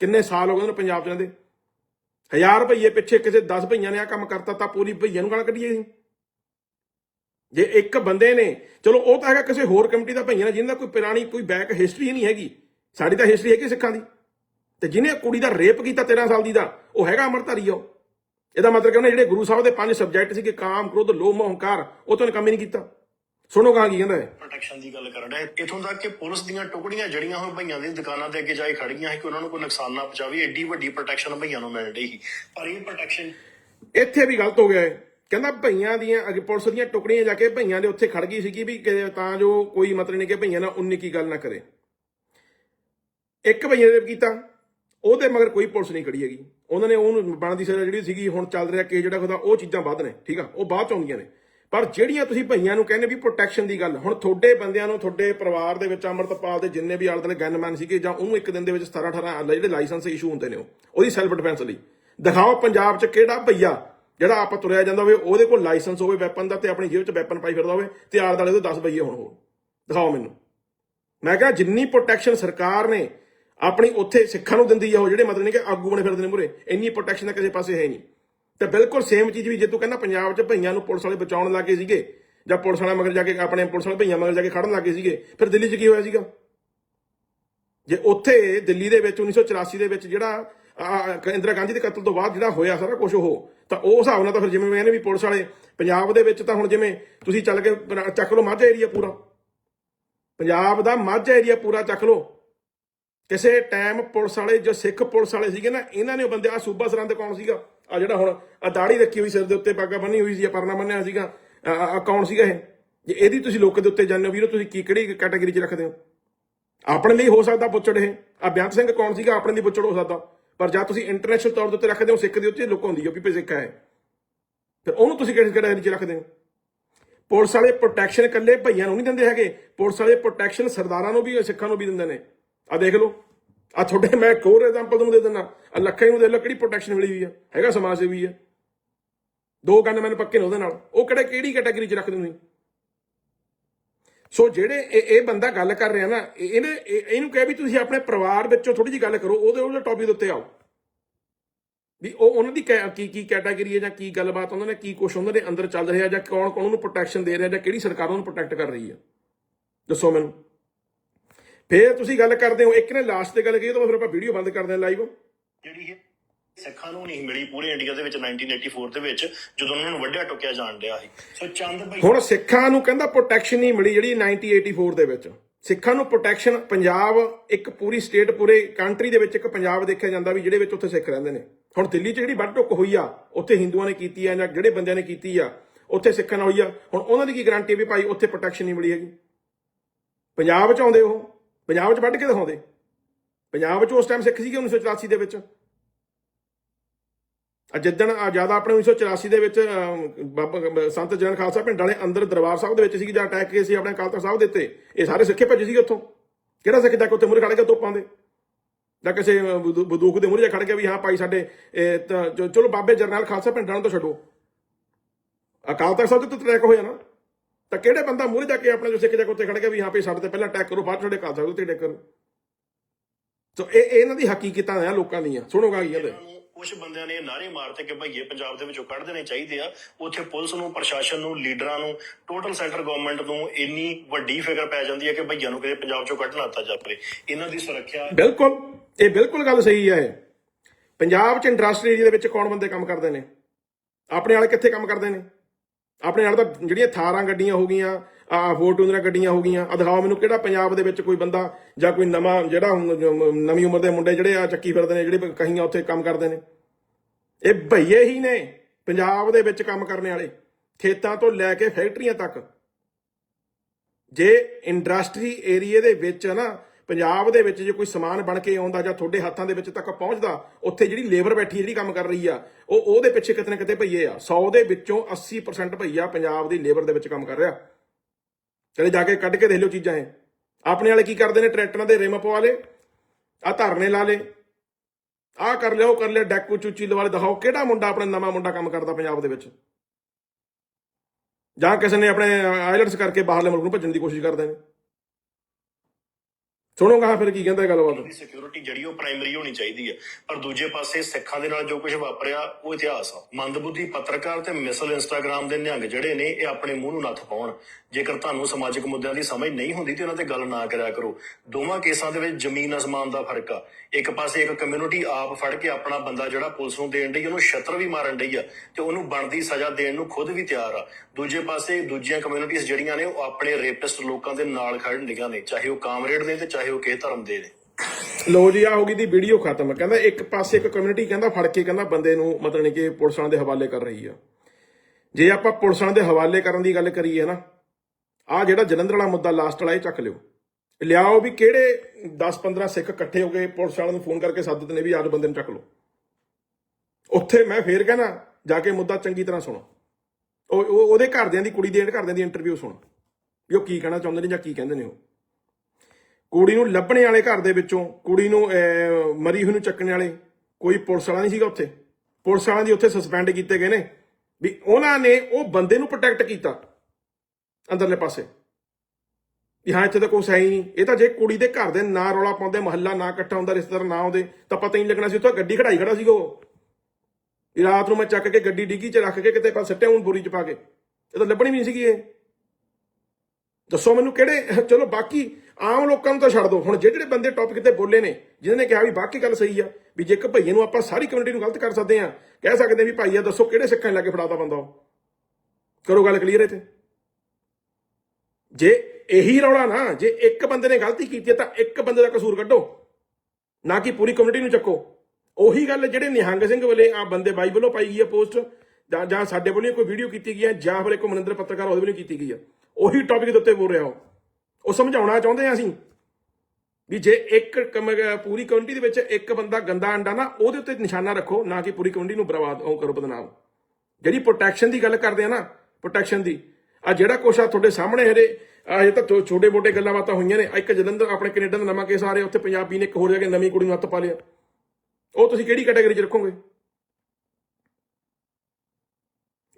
ਕਿੰਨੇ ਸਾਲ ਹੋ ਗਏ ਉਹਨਾਂ ਨੂੰ ਪੰਜਾਬ 'ਚ ਰਹਿੰਦੇ। ਹਜ਼ਾਰ ਭਈਏ ਪਿੱਛੇ ਕਿਸੇ 10 ਭਈਆਂ ਨੇ ਆ ਕੰਮ ਕਰਤਾ, ਤਾਂ ਪੂਰੀ ਭਈਆਂ ਨੂੰ ਗਾਲਾਂ ਕੱਢੀਏ ਸੀ ਜੇ ਇੱਕ ਬੰਦੇ ਨੇ, ਚਲੋ ਉਹ ਤਾਂ ਹੈਗਾ ਕਿਸੇ ਹੋਰ ਕਮੇਟੀ ਦਾ ਭਈਆਂ ਨੇ, ਜਿਹਨਾਂ ਦਾ ਕੋਈ ਪੁਰਾਣੀ, ਕੋਈ ਬੈਕ ਹਿਸਟਰੀ ਨਹੀਂ ਹੈਗੀ। ਸਾਡੀ ਤਾਂ ਹਿਸਟਰੀ ਹੈਗੀ ਸਿੱਖਾਂ ਦੀ। ਤੇ ਜਿਹਨੇ ਕੁੜੀ ਦਾ ਰੇਪ ਕੀਤਾ 13 ਸਾਲ ਦੀ ਦਾ, ਉਹ ਹੈਗਾ ਅਮਰਧਾਰੀ ਆ ਉਹ। ਇਹਦਾ ਮਤਲਬ ਕਿ ਉਹਨੇ ਜਿਹੜੇ ਗੁਰੂ ਸਾਹਿਬ ਦੇ ਪੰਜ ਸਬਜੈਕਟ ਸੀਗੇ, ਕਾਮ, ਕ੍ਰੋਧ, ਲੋਭ, ਮੋਹ, ਹੰਕਾਰ, ਉਹ ਤੋਂ ਕੰਮ ਹੀ ਨਹੀਂ ਕੀਤਾ। ਸੁਣੋ ਕਹਾਂ ਕੀ ਕਹਿੰਦਾ ਹੈ। ਪ੍ਰੋਟੈਕਸ਼ਨ ਦੀ ਗੱਲ ਕਰਨ ਰਿਹਾ ਇਥੋਂ ਤੱਕ ਕਿ ਪੁਲਿਸ ਦੀਆਂ ਟੁਕੜੀਆਂ ਜਿਹੜੀਆਂ ਹੁਣ ਭਈਆਂ ਦੀ ਦੁਕਾਨਾਂ ਦੇ ਅੱਗੇ ਜਾਈ ਖੜੀਆਂ ਸੀ ਕਿ ਉਹਨਾਂ ਨੂੰ ਕੋਈ ਨੁਕਸਾਨ ਨਾ ਪਹੁੰਚਾਵੇ ਏਡੀ ਵੱਡੀ ਪ੍ਰੋਟੈਕਸ਼ਨ ਭਈਆਂ ਨੂੰ ਮਿਲ ਰਹੀ ਸੀ। ਪਰ ਇਹ ਪ੍ਰੋਟੈਕਸ਼ਨ ਇੱਥੇ ਵੀ ਗਲਤ ਹੋ ਗਿਆ ਹੈ। ਕਹਿੰਦਾ ਭਈਆਂ ਦੀਆਂ ਅਗੇ ਪੁਲਿਸ ਦੀਆਂ ਟੁਕੜੀਆਂ ਜਾ ਕੇ ਭਈਆਂ ਦੇ ਉੱਥੇ ਖੜ ਗਈ ਸੀਗੀ ਵੀ ਕਿ ਤਾਂ ਜੋ ਕੋਈ ਮਤਲਬ ਨਹੀਂ ਕਿ ਭਈਆਂ ਨਾਲ ਉਨੀ ਕੀ ਗੱਲ ਨਾ ਕਰੇ। ਇੱਕ ਭਈਏ ਨੇ ਕੀਤਾ ਉਹਦੇ ਮਗਰ ਕੋਈ ਪੁਲਿਸ ਨਹੀਂ ਖੜੀ ਹੈਗੀ। ਉਹਨਾਂ ਨੇ ਉਹਨੂੰ ਬਣਦੀ ਸਜ਼ਾ ਜਿਹੜੀ ਸੀਗੀ ਹੁਣ ਚੱਲ ਰਿਹਾ ਕੇਸ ਜਿਹੜਾ ਉਹਦਾ ਉਹ ਚੀਜ਼ਾਂ ਵੱਧ ਨੇ ਠੀਕ ਆ? ਉਹ ਬਾਅਦ ਚ ਆਉਂਦੀਆਂ ਨੇ। ਪਰ ਜਿਹੜੀਆਂ ਤੁਸੀਂ ਭਈਆਂ ਨੂੰ ਕਹਿੰਦੇ ਵੀ ਪ੍ਰੋਟੈਕਸ਼ਨ ਦੀ ਗੱਲ, ਹੁਣ ਤੁਹਾਡੇ ਬੰਦਿਆਂ ਨੂੰ, ਤੁਹਾਡੇ ਪਰਿਵਾਰ ਦੇ ਵਿੱਚ ਅਮਰਤਪਾਲ ਦੇ ਜਿੰਨੇ ਵੀ ਆਲੇ-ਦੁਆਲੇ ਗਨਮੈਨ ਸੀਗੇ ਜਾਂ ਉਹਨੂੰ ਇੱਕ ਦਿਨ ਦੇ ਵਿੱਚ 17 18 ਜਿਹੜੇ ਲਾਇਸੈਂਸ ਇਸ਼ੂ ਹੁੰਦੇ ਨੇ ਉਹ, ਉਹਦੀ ਸੈਲਫ ਡਿਫੈਂਸ ਲਈ। ਦਿਖਾਓ ਪੰਜਾਬ 'ਚ ਕਿਹੜਾ ਭਈਆ, ਜਿਹੜਾ ਆਪਾਂ ਤੁਰਿਆ ਜਾਂਦਾ ਹੋਵੇ, ਉਹਦੇ ਕੋਲ ਲਾਇਸੈਂਸ ਹੋਵੇ ਵੈਪਨ ਦਾ ਤੇ ਆਪਣੀ ਜੇਬ 'ਚ ਵੈਪਨ ਪਾਈ ਫਿਰਦਾ ਹੋਵੇ, ਤੇ ਆਲੇ-ਦੁਆਲੇ ਦੇ 10 ਭਈਏ ਹੋਣ ਹੋ ਦਿਖਾਓ ਮੈਨੂੰ। ਮੈਂ ਕਿਹਾ ਜਿੰਨੀ ਪ੍ਰੋਟੈਕਸ਼ਨ ਸਰਕਾਰ ਨੇ ਆਪਣੀ ਉੱਥੇ ਸਿੱਖਾਂ ਨੂੰ ਦਿੰਦੀ ਆ ਉਹ ਜਿਹੜੇ ਮਤਲਬ ਨੇ ਕਿ ਆਗੂ ਬਣੇ ਫਿਰਦੇ ਨੇ ਮੁਰੇ ਇੰਨੀ ਪ੍ਰੋਟੈਕਸ਼ਨ ਤਾਂ ਕਿਸੇ ਪਾਸੇ ਹੈ ਨਹੀਂ। ਤੇ ਬਿਲਕੁਲ ਸੇਮ ਚੀਜ਼ ਵੀ ਜੇ ਤੂੰ ਕਹਿੰਦਾ ਪੰਜਾਬ 'ਚ ਭਈਆਂ ਨੂੰ ਪੁਲਿਸ ਵਾਲੇ ਬਚਾਉਣ ਲੱਗੇ ਸੀਗੇ, ਜਾਂ ਪੁਲਿਸ ਵਾਲੇ ਮਗਰ ਜਾ ਕੇ ਆਪਣੇ ਪੁਲਿਸ ਵਾਲੇ ਭਈਆਂ ਮਗਰ ਜਾ ਕੇ ਖੜਨ ਲੱਗੇ ਸੀਗੇ, ਫਿਰ ਦਿੱਲੀ 'ਚ ਕੀ ਹੋਇਆ ਸੀਗਾ? ਜੇ ਉੱਥੇ ਦਿੱਲੀ ਦੇ ਵਿੱਚ 1984 ਦੇ ਵਿੱਚ ਜਿਹੜਾ ਇੰਦਰਾ ਗਾਂਧੀ ਦੇ ਕਤਲ ਤੋਂ ਬਾਅਦ ਜਿਹੜਾ ਹੋਇਆ ਸਾਰਾ ਕੁਝ ਉਹ, ਤਾਂ ਉਹ ਹਿਸਾਬ ਨਾਲ ਤਾਂ ਫਿਰ ਜਿਵੇਂ ਮੈਂ ਵੀ ਪੁਲਿਸ ਵਾਲੇ, ਪੰਜਾਬ ਦੇ ਵਿੱਚ ਤਾਂ ਹੁਣ ਜਿਵੇਂ ਤੁਸੀਂ ਚੱਲ ਕੇ ਚੱਕ ਲਓ ਮਾਝਾ ਏਰੀਆ ਪੂਰਾ। ਪੰਜਾਬ ਦਾ ਮਾਝਾ ਏਰੀਆ ਪੂਰਾ ਚੱਕ ਲਓ। ਕਿਸੇ ਟਾਈਮ ਪੁਲਿਸ ਵਾਲੇ, ਜੋ ਸਿੱਖ ਪੁਲਿਸ ਵਾਲੇ ਸੀਗੇ ਨਾ, ਇਹਨਾਂ ਨੇ ਉਹ ਬੰਦੇ ਆ ਸੂਬਾ ਸਰੰਦ ਕੌਣ ਸੀਗਾ? ਆ ਜਿਹੜਾ ਹੁਣ ਆ ਦਾੜੀ ਰੱਖੀ ਹੋਈ ਸਿਰ ਦੇ ਉੱਤੇ ਪੱਗਾਂ ਬੰਨੀ ਹੋਈ ਸੀ, ਆ ਪਰਨਾ ਬੰਨਿਆ ਸੀਗਾ, ਆ- ਕੌਣ ਸੀਗਾ ਇਹ? ਜੇ ਇਹਦੀ ਤੁਸੀਂ ਲੋਕ ਦੇ ਉੱਤੇ ਜਾਂਦੇ ਹੋ, ਵੀਰੋ, ਤੁਸੀਂ ਕੀ, ਕਿਹੜੀ ਕੈਟਾਗਰੀ 'ਚ ਰੱਖਦੇ ਹੋ? ਆਪਣੇ ਲਈ ਹੋ ਸਕਦਾ ਪੁੱਛੜ ਇਹ। ਆ ਬੇਅੰਤ ਸਿੰਘ ਕੌਣ ਸੀਗਾ? ਆਪਣੇ ਲਈ ਪੁੱਛੜ ਹੋ ਸਕਦਾ। ਪਰ ਜਾਂ ਤੁਸੀਂ ਇੰਟਰਨੈਸ਼ਨਲ ਤੌਰ ਦੇ ਉੱਤੇ ਰੱਖਦੇ ਹੋ, ਸਿੱਖ ਦੇ ਉੱਤੇ ਲੋਕ ਹੁੰਦੀ ਹੈ ਵੀ ਸਿੱਖ ਹੈ ਫਿਰ ਉਹਨੂੰ ਤੁਸੀਂ ਕਿਹੜੀ ਕੈਟਾਗਰੀ 'ਚ ਰੱਖਦੇ ਹੋ? ਪੁਲਿਸ ਵਾਲੇ ਪ੍ਰੋਟੈਕਸ਼ਨ ਇਕੱਲੇ ਭਈਆਂ ਨੂੰ ਨਹੀਂ ਦਿੰਦੇ ਹੈਗੇ। ਪੁਲਿਸ ਵਾਲੇ ਪ੍ਰੋਟੈਕਸ਼ਨ ਸਰਦਾਰਾਂ ਨੂੰ ਵੀ, ਸਿੱਖਾਂ ਨੂੰ ਵੀ ਦਿੰਦੇ ਨੇ। ਆ ਦੇਖ ਲਓ। ਆ ਤੁਹਾਡੇ, ਮੈਂ ਇੱਕ ਹੋਰ ਐਗਜ਼ਾਮਪਲ ਤੁਹਾਨੂੰ ਦੇ ਦਿੰਦਾ। ਆ ਲੱਖਾਂ ਨੂੰ ਦੇ ਲਓ ਕਿਹੜੀ ਪ੍ਰੋਟੈਕਸ਼ਨ ਮਿਲੀ ਹੋਈ ਆ। ਹੈਗਾ ਸਮਾਜ ਸੇਵੀ ਆ। ਦੋ ਗੰਨ ਮੈਨੂੰ ਪੱਕੇ ਨੇ ਉਹਦੇ ਨਾਲ। ਉਹ ਕਿਹੜੇ, ਕਿਹੜੀ ਕੈਟਾਗਰੀ 'ਚ ਰੱਖਦੇ ਤੁਸੀਂ? ਸੋ ਜਿਹੜੇ ਇਹ ਬੰਦਾ ਗੱਲ ਕਰ ਰਿਹਾ ਨਾ, ਇਹ- ਇਹਨੇ, ਇਹ- ਇਹਨੂੰ ਕਹੇ ਵੀ ਤੁਸੀਂ ਆਪਣੇ ਪਰਿਵਾਰ ਵਿੱਚੋਂ ਥੋੜੀ ਜਿਹੀ ਗੱਲ ਕਰੋ, ਉਹਦੇ ਉਹਦੇ ਟੌਪਿਕ ਦੇ ਉੱਤੇ ਆਓ। ਵੀ ਉਹ, ਉਹਨਾਂ ਦੀ ਕੈ- ਕੀ ਕੀ ਕੈਟਾਗਰੀ ਹੈ ਜਾਂ ਕੀ ਗੱਲਬਾਤ ਉਹਨਾਂ ਨੇ, ਕੀ ਕੁਛ ਉਹਨਾਂ ਦੇ ਅੰਦਰ ਚੱਲ ਰਿਹਾ ਜਾਂ ਕੌਣ ਕੌਣ ਉਹਨੂੰ ਪ੍ਰੋਟੈਕਸ਼ਨ ਦੇ ਰਿਹਾ ਜਾਂ ਕਿਹੜੀ ਸਰਕਾਰ ਉਹਨੂੰ ਪ੍ਰੋਟੈਕਟ ਕਰ ਰਹੀ ਹੈ ਦੱਸੋ ਮੈਨੂੰ। ਫੇਰ ਤੁਸੀਂ ਗੱਲ ਕਰਦੇ ਹੋ ਇੱਕ ਨੇ ਲਾਸਟ ਤੇ ਗੱਲ ਕਹੀ ਤਾਂ ਫਿਰ ਆਪਾਂ ਵੀਡੀਓ ਬੰਦ ਕਰਦੇ ਹਾਂ ਲਾਈਵ ਜਿਹੜੀ ਇਹ? ਸਿੱਖਾਂ ਨੂੰ ਨਹੀਂ ਮਿਲੀ ਪੂਰੇ ਇੰਡੀਆ ਦੇ ਵਿੱਚ 1984 ਦੇ ਵਿੱਚ ਜਦੋਂ ਉਹਨਾਂ ਨੂੰ ਵੱਢਿਆ ਟੁੱਕਿਆ ਜਾਣ ਡਿਆ ਸੀ। ਸੋ ਚੰਦ ਭਾਈ ਹੁਣ ਸਿੱਖਾਂ ਨੂੰ ਕਹਿੰਦਾ ਪ੍ਰੋਟੈਕਸ਼ਨ ਨਹੀਂ ਮਿਲੀ ਜਿਹੜੀ 1984 ਦੇ ਵਿੱਚ। ਸਿੱਖਾਂ ਨੂੰ ਪ੍ਰੋਟੈਕਸ਼ਨ ਪੰਜਾਬ ਇੱਕ ਪੂਰੀ ਸਟੇਟ ਪੂਰੇ ਕੰਟਰੀ ਦੇ ਵਿੱਚ ਇੱਕ ਪੰਜਾਬ ਦੇਖਿਆ ਜਾਂਦਾ ਵੀ ਜਿਹੜੇ ਵਿੱਚ ਉੱਥੇ ਸਿੱਖ ਰਹਿੰਦੇ ਨੇ। ਹੁਣ ਦਿੱਲੀ 'ਚ ਜਿਹੜੀ ਵੱਢ ਟੁੱਕ ਹੋਈ ਆ ਉੱਥੇ ਹਿੰਦੂਆਂ ਨੇ ਕੀਤੀ ਆ ਜਾਂ ਜਿਹੜੇ ਬੰਦਿਆਂ ਨੇ ਕੀਤੀ ਆ ਉੱਥੇ ਸਿੱਖਾਂ ਨਾਲ ਹੋਈ ਆ। ਹੁਣ ਉਹਨਾਂ ਦੀ ਕੀ ਗਾਰੰਟੀ ਵੀ ਭਾਈ ਉੱਥੇ ਪ੍ਰੋਟੈਕਸ਼ਨ ਨਹੀਂ ਮਿਲੀ ਹੈਗੀ? ਪੰਜਾਬ 'ਚ ਆਉਂਦੇ ਉਹ। ਪੰਜਾਬ 'ਚ ਵੱਢ ਕੇ ਦਿਖਾਉਂਦੇ। ਪੰਜਾਬ 'ਚ ਉਸ ਟਾਈਮ ਸਿੱਖ ਸੀਗੇ 1984 ਦੇ ਵਿੱਚ। ਜਿੱਦਣ ਜ਼ਿਆਦਾ ਆਪਣੇ 1984 ਦੇ ਵਿੱਚ ਬਾਬਾ ਸੰਤ ਜਨ ਖਾਲਸਾ ਪਿੰਡ ਵਾਲੇ ਅੰਦਰ ਦਰਬਾਰ ਸਾਹਿਬ ਦੇ ਵਿੱਚ ਸੀ ਜਾਂ ਅਟੈਕ ਕੇ ਸੀ ਆਪਣੇ ਅਕਾਲ ਤਖਤ ਸਾਹਿਬ ਦੇ ਉੱਤੇ ਇਹ ਸਾਰੇ ਸਿੱਖੇ ਭੱਜੇ ਸੀਗੇ ਉੱਥੋਂ। ਕਿਹੜਾ ਸਿੱਖ ਜਾ ਕੇ ਉੱਥੇ ਮੁਰੇ ਖੜ ਗਿਆ ਤੋਪਾਂ ਦੇ? ਜਾਂ ਕਿਸੇ ਅ, ਬੰਦੂ- ਬੰਦੂਕ ਦੇ ਮੁਰੇ ਖੜ ਗਿਆ ਵੀ ਹਾਂ ਭਾਈ ਸਾਡੇ ਇਹ ਚਲੋ ਬਾਬੇ ਜਰਨੈਲ ਖਾਲਸਾ ਪਿੰਡ ਵਾਲਿਆਂ ਨੂੰ ਤਾਂ ਛੱਡੋ। ਅਕਾਲ ਤਖਤ ਸਾਹਿਬ ਤੇ ਅਟੈਕ ਹੋਇਆ ਨਾ। ਤਾਂ ਕਿਹੜੇ ਬੰਦਾ ਮੁਰੇ ਜਾ ਕੇ ਆਪਣੇ ਜੋ ਸਿੱਖ ਜਾ ਕੇ ਉੱਤੇ ਖੜ ਗਿਆ ਵੀ ਹਾਂ ਭਾਈ ਸਾਡੇ ਤੇ ਪਹਿਲਾਂ ਅਟੈਕ ਕਰੋ ਬਾਅਦ ਸਾਡੇ ਅਕਾਲ ਤਖਤ ਉੱਤੇ ਅਟੈਕ ਕਰੋ ਸੋ ਇਹ ਇਹ ਇਹਨਾਂ ਦੀ ਹਕੀਕਤਾਂ ਆ ਲੋਕਾਂ ਦੀਆਂ। ਸੁਣੋ ਗਾ ਕੀ ਕਹਿੰਦੇ ਕੁਝ ਬੰਦਿਆਂ ਨੇ ਨਾਰੇ ਮਾਰਤੇ ਕਿ ਭਈਏ ਪੰਜਾਬ ਦੇ ਵਿੱਚੋਂ ਕੱਢ ਦੇਣੇ ਚਾਹੀਦੇ ਆ। ਉੱਥੇ ਪੁਲਿਸ ਨੂੰ ਪ੍ਰਸ਼ਾਸਨ ਨੂੰ ਲੀਡਰਾਂ ਨੂੰ ਟੋਟਲ ਸੈਂਟਰ ਗਵਰਨਮੈਂਟ ਨੂੰ ਇੰਨੀ ਵੱਡੀ ਫਿਕਰ ਪੈ ਜਾਂਦੀ ਹੈ ਕਿ ਭਈਆਂ ਨੂੰ ਕਿਤੇ ਪੰਜਾਬ ਚੋਂ ਕੱਢ ਦਿੱਤਾ ਜਾਵੇ। ਇਹਨਾਂ ਦੀ ਸੁਰੱਖਿਆ ਬਿਲਕੁਲ। ਇਹ ਬਿਲਕੁਲ ਗੱਲ ਸਹੀ ਹੈ। ਪੰਜਾਬ 'ਚ ਇੰਡਸਟਰੀ ਏਰੀਆ ਦੇ ਵਿੱਚ ਕੌਣ ਬੰਦੇ ਕੰਮ ਕਰਦੇ ਨੇ? ਆਪਣੇ ਵਾਲੇ ਕਿੱਥੇ ਕੰਮ ਕਰਦੇ ਨੇ? ਆਪਣੇ ਨਾਲ ਤਾਂ ਜਿਹੜੀਆਂ ਥਾਰਾਂ ਗੱਡੀਆਂ ਹੋ ਗਈਆਂ, ਆ ਫੋਰਟੂਨਰਾਂ ਗੱਡੀਆਂ ਹੋ ਗਈਆਂ ਆ ਦਿਖਾਓ ਮੈਨੂੰ ਕਿਹੜਾ ਪੰਜਾਬ ਦੇ ਵਿੱਚ ਕੋਈ ਬੰਦਾ ਜਾਂ ਕੋਈ ਨਵਾਂ ਜਿਹੜਾ ਨਵੀਂ ਉਮਰ ਦੇ ਮੁੰਡੇ ਜਿਹੜੇ ਆ ਚੱਕੀ ਫਿਰਦੇ ਨੇ, ਜਿਹੜੇ ਕਹੀਆਂ ਉੱਥੇ ਕੰਮ ਕਰਦੇ ਨੇ। ਇਹ ਭਈਏ ਹੀ ਨੇ ਪੰਜਾਬ ਦੇ ਵਿੱਚ ਕੰਮ ਕਰਨ ਵਾਲੇ, ਖੇਤਾਂ ਤੋਂ ਲੈ ਕੇ ਫੈਕਟਰੀਆਂ ਤੱਕ। ਜੇ ਇੰਡਸਟਰੀ ਏਰੀਏ ਦੇ ਵਿੱਚ ਨਾ ਪੰਜਾਬ ਦੇ ਵਿੱਚ ਜੇ ਕੋਈ ਸਮਾਨ ਬਣ ਕੇ ਆਉਂਦਾ ਜਾਂ ਤੁਹਾਡੇ ਹੱਥਾਂ ਦੇ ਵਿੱਚ ਤੱਕ ਪਹੁੰਚਦਾ, ਉੱਥੇ ਜਿਹੜੀ ਲੇਬਰ ਬੈਠੀ ਜਿਹੜੀ ਕੰਮ ਕਰ ਰਹੀ ਆ, ਉਹ ਉਹਦੇ ਪਿੱਛੇ ਕਿਤੇ ਨਾ ਕਿਤੇ ਭਈਏ ਆ। 100 ਦੇ ਵਿੱਚੋਂ 80% ਭਈਆ ਪੰਜਾਬ ਦੀ ਲੇਬਰ ਦੇ ਵਿੱਚ ਕੰਮ ਕਰ ਰਿਹਾ। ਚਲੇ ਜਾ ਕੇ ਕੱਢ ਕੇ ਦੇਖ ਲਿਓ ਚੀਜ਼ਾਂ ਇਹ। ਆਪਣੇ ਵਾਲੇ ਕੀ ਕਰਦੇ ਨੇ? ਟਰੈਕਟਰਾਂ ਦੇ ਰਿਮ ਪਵਾ ਲੇ ਆ ਧਰਨੇ ਲਾ ਲੇ ਆ ਕਰ ਲਿਓ ਕਰ ਲਿਆ, ਡੈਕੂ ਚੂਚੀ ਲਵਾ ਲੇ, ਦਿਖਾਓ ਕਿਹੜਾ ਮੁੰਡਾ ਆਪਣਾ ਨਵਾਂ ਮੁੰਡਾ ਕੰਮ ਕਰਦਾ ਪੰਜਾਬ ਦੇ ਵਿੱਚ। ਜਾਂ ਕਿਸੇ ਨੇ ਆਪਣੇ ਆਇਲਟਸ ਕਰਕੇ ਬਾਹਰਲੇ ਮੁਲਕ ਨੂੰ ਭੱਜਣ ਦੀ ਕੋਸ਼ਿਸ਼ ਕਰਦੇ ਨੇ। ਸੁਣੋ ਕਹਾ ਫਿਰ ਕੀ ਕਹਿੰਦਾ ਇਹ ਗੱਲਬਾਤ? ਸਿਕਿਉਰਿਟੀ ਜਿਹੜੀ ਉਹ ਪ੍ਰਾਇਮਰੀ ਹੋਣੀ ਚਾਹੀਦੀ ਹੈ ਪਰ ਦੂਜੇ ਪਾਸੇ ਸਿੱਖਾਂ ਦੇ ਨਾਲ ਜੋ ਕੁਝ ਵਾਪਰਿਆ, ਉਹ ਇਤਿਹਾਸ ਆ। ਮੰਦਬੁੱਧੀ ਪੱਤਰਕਾਰ ਤੇ ਮਿਸਲ ਇੰਸਟਾਗ੍ਰam ਦੇ ਨਿਹੰਗ ਜਿਹੜੇ ਨੇ, ਇਹ ਆਪਣੇ ਮੂੰਹ ਨੂੰ ਨੱਥ ਪਾਉਣ ਜੇਕਰ ਤੁਹਾਨੂੰ ਸਮਾਜਿਕ ਮੁੱਦਿਆਂ ਦੀ ਸਮਝ ਨਹੀਂ ਹੁੰਦੀ ਤੇ ਉਹਨਾਂ ਤੇ ਗੱਲ ਨਾ ਕਰਿਆ ਕਰੋ। ਦੋਵਾਂ ਕੇਸਾਂ ਦੇ ਵਿੱਚ ਜ਼ਮੀਨ ਅਸਮਾਨ ਦਾ ਫ਼ਰਕ ਆ। ਇੱਕ ਪਾਸੇ ਇੱਕ ਕਮਿਊਨਿਟੀ ਆਪ ਫੜ ਕੇ ਆਪਣਾ ਬੰਦਾ ਜਿਹੜਾ ਪੁਲਿਸ ਨੂੰ ਦੇਣ ਡਈ, ਉਹਨੂੰ ਛਤਰ ਵੀ ਮਾਰਨ ਡਈ ਆ ਤੇ ਉਹਨੂੰ ਬਣਦੀ ਸਜ਼ਾ ਦੇਣ ਨੂੰ ਖੁਦ ਵੀ ਤਿਆਰ ਆ। ਦੂਜੇ ਪਾਸੇ ਦੂਜੀਆਂ ਕਮਿਊਨਿਟੀਆਂ ਜਿਹੜੀਆਂ ਨੇ, ਉਹ ਆਪਣੇ ਰੇਪਿਸਟ ਲੋਕਾਂ ਦੇ ਨਾਲ ਖੜਨ ਡੀਆਂ ਨੇ, ਚਾਹੇ ਉਹ ਕਾਮਰੇਡ ਨੇ ਤੇ ਚਾਹੇ ਉਹ ਕਿਸੇ ਧਰਮ ਦੇ ਨੇ। ਲੋ ਜੀ ਆ ਹੋ ਗਈ ਦੀ ਵੀਡੀਓ ਖਤਮ। ਕਹਿੰਦਾ ਇੱਕ ਪਾਸੇ ਇੱਕ ਕਮਿਊਨਿਟੀ ਕਹਿੰਦਾ ਫੜ ਕੇ ਕਹਿੰਦਾ ਬੰਦੇ ਨੂੰ ਮਤਲਬ ਕਿ ਪੁਲਿਸ ਦੇ ਹਵਾਲੇ ਕਰ ਰਹੀ ਆ। ਜੇ ਆਪਾਂ ਪੁਲਿਸ ਦੇ ਹਵਾਲੇ ਕਰਨ ਦੀ ਗੱਲ ਕਰੀਏ ਨਾ ਆ ਜਿਹੜਾ ਜਲੰਧਰ ਵਾਲਾ ਮੁੱਦਾ ਲਾਸਟ ਵਾਲਾ ਇਹ ਚੱਕ ਲਿਓ। ਲਿਆਓ ਵੀ ਕਿਹੜੇ 10-15 ਸਿੱਖ ਇਕੱਠੇ ਹੋ ਕੇ ਪੁਲਿਸ ਵਾਲਿਆਂ ਨੂੰ ਫੋਨ ਕਰਕੇ ਸੱਦਦੇ ਨੇ ਵੀ ਅੱਜ ਬੰਦੇ ਨੂੰ ਚੱਕ ਲਓ। ਉੱਥੇ ਮੈਂ ਫੇਰ ਕਹਿਣਾ, ਜਾ ਕੇ ਮੁੱਦਾ ਚੰਗੀ ਤਰ੍ਹਾਂ ਸੁਣੋ। ਉਹ ਉਹਦੇ ਘਰਦਿਆਂ ਦੀ ਕੁੜੀ ਦੇ ਘਰਦਿਆਂ ਦੀ ਇੰਟਰਵਿਊ ਸੁਣ। ਵੀ ਉਹ ਕੀ ਕਹਿਣਾ ਚਾਹੁੰਦੇ ਨੇ ਜਾਂ ਕੀ ਕਹਿੰਦੇ ਨੇ ਉਹ। ਕੁੜੀ ਨੂੰ ਲੱਭਣੇ ਵਾਲੇ ਘਰ ਦੇ ਵਿੱਚੋਂ, ਕੁੜੀ ਨੂੰ ਮਰੀ ਹੋਈ ਨੂੰ ਚੱਕਣ ਵਾਲੇ, ਕੋਈ ਪੁਲਿਸ ਵਾਲਾ ਨਹੀਂ ਸੀਗਾ ਉੱਥੇ। ਪੁਲਿਸ ਵਾਲਿਆਂ ਦੀ ਉੱਥੇ ਸਸਪੈਂਡ ਕੀਤੇ ਗਏ ਨੇ। ਵੀ ਉਹਨਾਂ ਨੇ ਉਹ ਬੰਦੇ ਨੂੰ ਪ੍ਰੋਟੈਕਟ ਕੀਤਾ। ਅੰਦਰਲੇ ਪਾਸੇ। ਵੀ ਹਾਂ, ਇੱਥੇ ਤਾਂ ਕੁਛ ਹੈ ਹੀ ਨਹੀਂ। ਇਹ ਤਾਂ ਜੇ ਕੁੜੀ ਦੇ ਘਰ ਦੇ ਨਾ ਰੌਲਾ ਪਾਉਂਦੇ, ਮਹੱਲਾ ਨਾ ਇਕੱਠਾ ਹੁੰਦਾ, ਰਿਸ਼ਤੇਦਾਰ ਨਾ ਆਉਂਦੇ, ਤਾਂ ਪਤਾ ਹੀ ਨਹੀਂ ਲੱਗਣਾ ਸੀ ਉੱਥੇ ਗੱਡੀ ਖੜਾਈ ਖੜਾ ਸੀਗਾ ਉਹ। ਰਾਤ ਨੂੰ ਮੈਂ ਚੱਕ ਕੇ ਗੱਡੀ ਡਿੱਗੀ 'ਚ ਰੱਖ ਕੇ ਕਿਤੇ ਪਾ ਸੱਟਿਆ ਹੁਣ ਬੋਰੀ 'ਚ ਪਾ ਕੇ। ਇਹ ਤਾਂ ਲੱਭਣੀ ਵੀ ਨਹੀਂ ਸੀਗੀ ਇਹ। ਦੱਸੋ ਮੈਨੂੰ ਕਿਹੜੇ, ਚਲੋ ਬਾਕੀ ਆਮ ਲੋਕਾਂ ਨੂੰ ਤਾਂ ਛੱਡ ਦਿਓ। ਹੁਣ ਜਿਹੜੇ ਬੰਦੇ ਟੌਪਿਕ ਤੇ ਬੋਲੇ ਨੇ, ਜਿਨ੍ਹਾਂ ਨੇ ਕਿਹਾ ਵੀ ਬਾਕੀ ਗੱਲ ਸਹੀ ਆ, ਵੀ ਜੇ ਇੱਕ ਭਈਏ ਨੂੰ ਆਪਾਂ ਸਾਰੀ ਕਮਿਊਨਿਟੀ ਨੂੰ ਗਲਤ ਕਰ ਸਕਦੇ ਆ, ਕਹਿ ਸਕਦੇ ਵੀ ਭਾਈ ਆ, ਦੱਸੋ ਕਿਹੜੇ ਸਿੱਖਾਂ ਨੇ ਲਾ ਕੇ ਫੜਾਤਾ ਬੰਦਾ ਉਹ? ਕਰੋ ਗੱਲ ਕਲੀਅਰ ਇੱਥੇ। ਜੇ ਇਹੀ ਰੌਲਾ ਨਾ, ਜੇ ਇੱਕ ਬੰਦੇ ਨੇ ਗਲਤੀ ਕੀਤੀ ਹੈ ਤਾਂ ਇੱਕ ਬੰਦੇ ਦਾ ਕਸੂਰ ਕੱਢੋ। ਨਾ ਕਿ ਪੂਰੀ ਕਮਿਊਨਿਟੀ ਨੂੰ ਚੱਕੋ। ਉਹੀ ਗੱਲ ਜਿਹੜੇ ਨਿਹੰਗ ਸਿੰਘ ਵੇਲੇ ਆ ਬੰਦੇ ਬਾਈ ਵੱਲੋਂ ਪਾਈ ਗਈ ਹੈ ਪੋਸਟ, ਜਾਂ ਜਾਂ ਸਾਡੇ ਵੱਲੋਂ ਕੋਈ ਵੀਡੀਓ ਕੀਤੀ ਗਈ ਹੈ, ਜਾਂ ਫਿਰ ਕੋਈ ਮਨਿੰਦਰ ਪੱਤਰਕਾਰ ਉਹਦੇ ਵੱਲੋਂ ਕੀਤੀ ਗਈ ਹੈ। ਉਹੀ ਟੌਪਿਕ ਦੇ ਉੱਤੇ ਬੋਲ ਰਿਹਾ ਉਹ। ਉਹ ਸਮਝਾਉਣਾ ਚਾਹੁੰਦੇ ਆ ਅਸੀਂ ਵੀ ਜੇ ਇੱਕ ਕਮ- ਪੂਰੀ ਕਮਿਊਨਿਟੀ ਦੇ ਵਿੱਚ ਇੱਕ ਬੰਦਾ ਗੰਦਾ ਅੰਡਾ ਨਾ, ਉਹਦੇ ਉੱਤੇ ਨਿਸ਼ਾਨਾ ਰੱਖੋ, ਨਾ ਕਿ ਪੂਰੀ ਕਮਿਊਨਿਟੀ ਨੂੰ ਬਰਬਾਦ, ਉਹ ਕਰੋ ਬਦਨਾਮ। ਜਿਹੜੀ ਪ੍ਰੋਟੈਕਸ਼ਨ ਦੀ ਗੱਲ ਕਰਦੇ ਆ ਨਾ ਪ੍ਰੋਟੈਕਸ਼ਨ ਦੀ ਆ ਜਿਹੜਾ ਕੁਛ ਆ ਤੁਹਾਡੇ ਸਾਹਮਣੇ ਹਰੇ ਆ ਇਹ ਤਾਂ ਛੋਟੇ ਮੋਟੇ ਗੱਲਾਂ ਬਾਤਾਂ ਹੋਈਆਂ ਨੇ। ਇੱਕ ਜਲੰਧਰ, ਆਪਣੇ ਕੈਨੇਡਾ ਦਾ ਨਵਾਂ ਕੇਸ ਆ ਰਿਹਾ, ਉੱਥੇ ਪੰਜਾਬੀ ਨੇ ਇੱਕ ਹੋਰ ਜਗ੍ਹਾ ਨਵੀਂ ਕੁੜੀ ਨੂੰ ਹੱਥ ਪਾ ਲਿਆ। ਉਹ ਤੁਸੀਂ ਕਿਹੜੀ ਕੈਟਾਗਰੀ 'ਚ ਰੱਖੋਗੇ?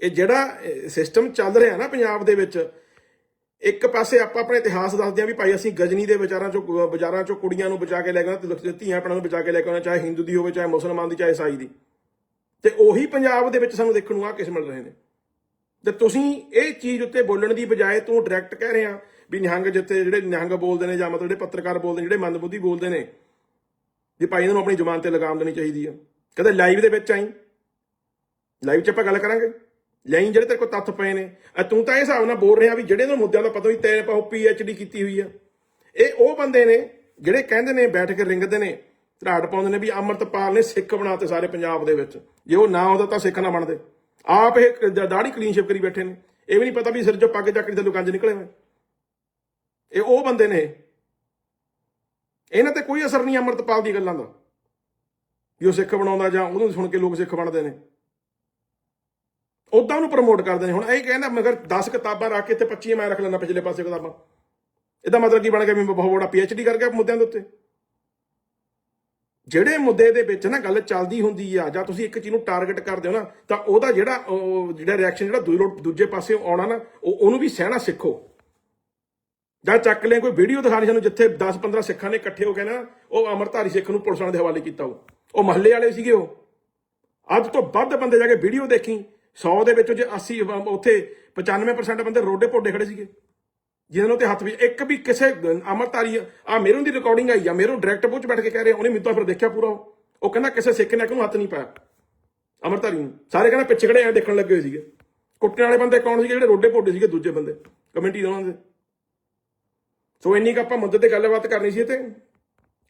ਇਹ ਜਿਹੜਾ ਸਿਸਟਮ ਚੱਲ ਰਿਹਾ ਨਾ ਪੰਜਾਬ ਦੇ ਵਿੱਚ, ਇੱਕ ਪਾਸੇ ਆਪਾਂ ਆਪਣੇ ਇਤਿਹਾਸ ਦੱਸਦੇ ਆ ਵੀ ਭਾਈ ਅਸੀਂ ਗਜਨੀ ਦੇ ਵਿਚਾਰਾਂ ਚੋਂ ਬਾਜ਼ਾਰਾਂ ਚੋਂ ਕੁੜੀਆਂ ਨੂੰ ਬਚਾ ਕੇ ਲੈ ਕੇ ਆਉਣਾ ਤੇ ਧੀਆਂ ਭੈਣਾਂ ਨੂੰ ਬਚਾ ਕੇ ਲੈ ਕੇ ਆਉਣਾ, ਚਾਹੇ ਹਿੰਦੂ ਦੀ ਹੋਵੇ, ਚਾਹੇ ਮੁਸਲਮਾਨ ਦੀ, ਚਾਹੇ ਈਸਾਈ ਦੀ। ਤੇ ਉਹੀ ਪੰਜਾਬ ਦੇ ਵਿੱਚ ਸਾਨੂੰ ਦੇਖਣ ਨੂੰ ਆ ਕਿਸ ਮਿਲ ਰਹੇ ਨੇ। ਤੇ ਤੁਸੀਂ ਇਹ ਚੀਜ਼ ਉੱਤੇ ਬੋਲਣ ਦੀ ਬਜਾਏ ਤੂੰ ਡਾਇਰੈਕਟ ਕਹਿ ਰਿਹਾ ਵੀ ਨਿਹੰਗ ਜਿੱਥੇ ਜਿਹੜੇ ਨਿਹੰਗ ਬੋਲਦੇ ਨੇ ਜਾਂ ਮਤਲਬ ਜਿਹੜੇ ਪੱਤਰਕਾਰ ਬੋਲਦੇ ਨੇ, ਜਿਹੜੇ ਮੰਦਬੁੱਧੀ ਬੋਲਦੇ ਨੇ, ਵੀ ਭਾਈ ਇਹਨਾਂ ਨੂੰ ਆਪਣੀ ਜ਼ੁਬਾਨ ਤੇ ਲਗਾਮ ਦੇਣੀ ਚਾਹੀਦੀ ਆ। ਕਦੇ ਲਾਈਵ ਦੇ ਵਿੱਚ ਆਈ। ਲਾਈਵ 'ਚ ਆਪਾਂ ਗੱਲ ਕਰਾਂਗੇ। ਲਾਈਨ ਜਿਹੜੇ ਤੇਰੇ ਕੋਲ ਤੱਥ ਪਏ ਨੇ। ਤੂੰ ਤਾਂ ਇਹ ਹਿਸਾਬ ਨਾਲ ਬੋਲ ਰਿਹਾ ਵੀ ਜਿਹੜੇ ਨੂੰ ਮੁੱਦਿਆਂ ਦਾ ਪਤਾ ਵੀ ਤੇਰੇ ਪਾਉ ਪੀਐਚਡੀ ਕੀਤੀ ਹੋਈ ਆ। ਇਹ ਉਹ ਬੰਦੇ ਨੇ ਜਿਹੜੇ ਕਹਿੰਦੇ ਨੇ, ਬੈਠ ਕੇ ਰਿੰਗਦੇ ਨੇ, ਧਰਾੜ ਪਾਉਂਦੇ ਨੇ ਵੀ ਅਮਰਤਪਾਲ ਨੇ ਸਿੱਖ ਬਣਾਤੇ ਸਾਰੇ ਪੰਜਾਬ ਦੇ ਵਿੱਚ। ਜੇ ਉਹ ਨਾ ਹੁੰਦਾ ਤਾਂ ਸਿੱਖ ਨਾ ਬਣਦੇ। ਆਪ ਇਹ ਦਾੜੀ ਕਲੀਨ ਸ਼ੇਪ ਕਰੀ ਬੈਠੇ ਨੇ। ਇਹ ਵੀ ਨਹੀਂ ਪਤਾ ਵੀ ਸਿਰ ਚੋਂ ਪੱਗ ਚੱਕਰੀ ਤੇ ਕੰਜ ਨਿਕਲੇ ਹੋਏ ਇਹ ਉਹ ਬੰਦੇ ਨੇ। ਇਹਨਾਂ ਤੇ ਕੋਈ ਅਸਰ ਨਹੀਂ ਅਮਰਤਪਾਲ ਦੀ ਗੱਲਾਂ ਦਾ। ਵੀ ਉਹ ਸਿੱਖ ਬਣਾਉਂਦਾ ਜਾਂ ਉਹਨੂੰ ਸੁਣ ਕੇ ਲੋਕ ਸਿੱਖ ਬਣਦੇ ਨੇ। ਉਦਾਂ ਨੂੰ ਪ੍ਰਮੋਟ ਕਰਦੇ ਨੇ। ਹੁਣ ਇਹ ਕਹਿੰਦਾ, ਮਗਰ 10 ਕਿਤਾਬਾਂ ਰੱਖ ਕੇ ਤੇ 25 ਮੈਂ ਰੱਖ ਲੈਣਾ ਪਿਛਲੇ ਪਾਸੇ ਕਿਤਾਬਾਂ। ਇਹਦਾ ਮਤਲਬ ਕੀ ਬਣ ਗਿਆ ਵੀ ਮੈਂ ਬਹੁਤ ਬੜਾ ਪੀਐਚਡੀ ਕਰ ਗਿਆ ਮੁੱਦਿਆਂ ਦੇ ਉੱਤੇ। ਜਿਹੜੇ ਮੁੱਦੇ ਦੇ ਵਿੱਚ ਨਾ ਗੱਲ ਚੱਲਦੀ ਹੁੰਦੀ ਆ, ਜਾਂ ਤੁਸੀਂ ਇੱਕ ਚੀਜ਼ ਨੂੰ ਟਾਰਗੇਟ ਕਰਦੇ ਹੋ ਨਾ, ਤਾਂ ਉਹਦਾ ਜਿਹੜਾ ਜਿਹੜਾ ਰਿਐਕਸ਼ਨ ਜਿਹੜਾ ਦੂਜੇ ਦੂਜੇ ਪਾਸੇ ਆਉਣਾ ਨਾ, ਉਹ, ਉਹਨੂੰ ਵੀ ਸਹਿਣਾ ਸਿੱਖੋ। ਜਾਂ ਚੱਕ ਲੈ, ਕੋਈ ਵੀਡੀਓ ਦਿਖਾਣੀ ਸਾਨੂੰ ਜਿੱਥੇ 10 15 ਸਿੱਖਾਂ ਨੇ ਇਕੱਠੇ ਹੋ ਕੇ ਨਾ, ਉਹ ਅਮਰਧਾਰੀ ਸਿੱਖ ਨੂੰ ਪੁਲਿਸ ਵਾਲਿਆਂ ਦੇ ਹਵਾਲੇ ਕੀਤਾ ਉਹ। ਉਹ ਮਹੱਲੇ ਵਾਲੇ ਸੀਗੇ ਉਹ। ਅੱਜ ਤੋਂ ਵੱਧ ਬੰਦੇ ਜਾ ਕੇ ਵੀਡੀਓ ਦੇਖੀ। 100 ਦੇ ਵਿੱਚੋਂ ਜੇ 80 ਉੱਥੇ 95% ਬੰਦੇ ਰੋਡੇ ਪੋਡੇ ਖੜੇ ਸੀਗੇ। ਜਿਹਨਾਂ ਨੂੰ ਤੇ ਹੱਥ ਵਿੱਚ ਇੱਕ ਵੀ ਕਿਸੇ ਅਮਰਤਾਰੀ ਆ ਮੇਰੋਂ ਦੀ ਰਿਕਾਰਡਿੰਗ ਆਈ ਆ, ਮੇਰੋਂ ਡਾਇਰੈਕਟ ਬੁੱਝ ਬੈਠ ਕੇ ਕਹਿ ਰਿਹਾ, ਉਹਨੇ ਮੈਨੂੰ ਤਾਂ ਫਿਰ ਦੇਖਿਆ ਪੂਰਾ ਉਹ। ਕਹਿੰਦਾ ਕਿਸੇ ਸਿੱਖ ਨੇ ਕਿਉਂ ਹੱਥ ਨਹੀਂ ਪਾਇਆ? ਅਮਰਤਾਰੀ ਨੂੰ। ਸਾਰੇ ਕਹਿੰਦਾ ਪਿੱਛੇ ਖੜੇ ਆ ਦੇਖਣ ਲੱਗੇ ਹੋਏ ਸੀਗੇ। ਕੁੱਟਣ ਵਾਲੇ ਬੰਦੇ ਕੌਣ ਸੀਗੇ? ਜਿਹੜੇ ਰੋਡੇ ਪੋਡੇ ਸੀਗੇ ਦੂਜੇ ਬੰਦੇ। ਕਮੇਟੀ ਦੇ ਉਹਨਾਂ ਦੇ। ਸੋ ਇੰਨੀ ਕੁ ਆਪਾਂ ਮੁੱਦੇ ਤੇ ਗੱਲਬਾਤ ਕਰਨੀ ਸੀ ਤੇ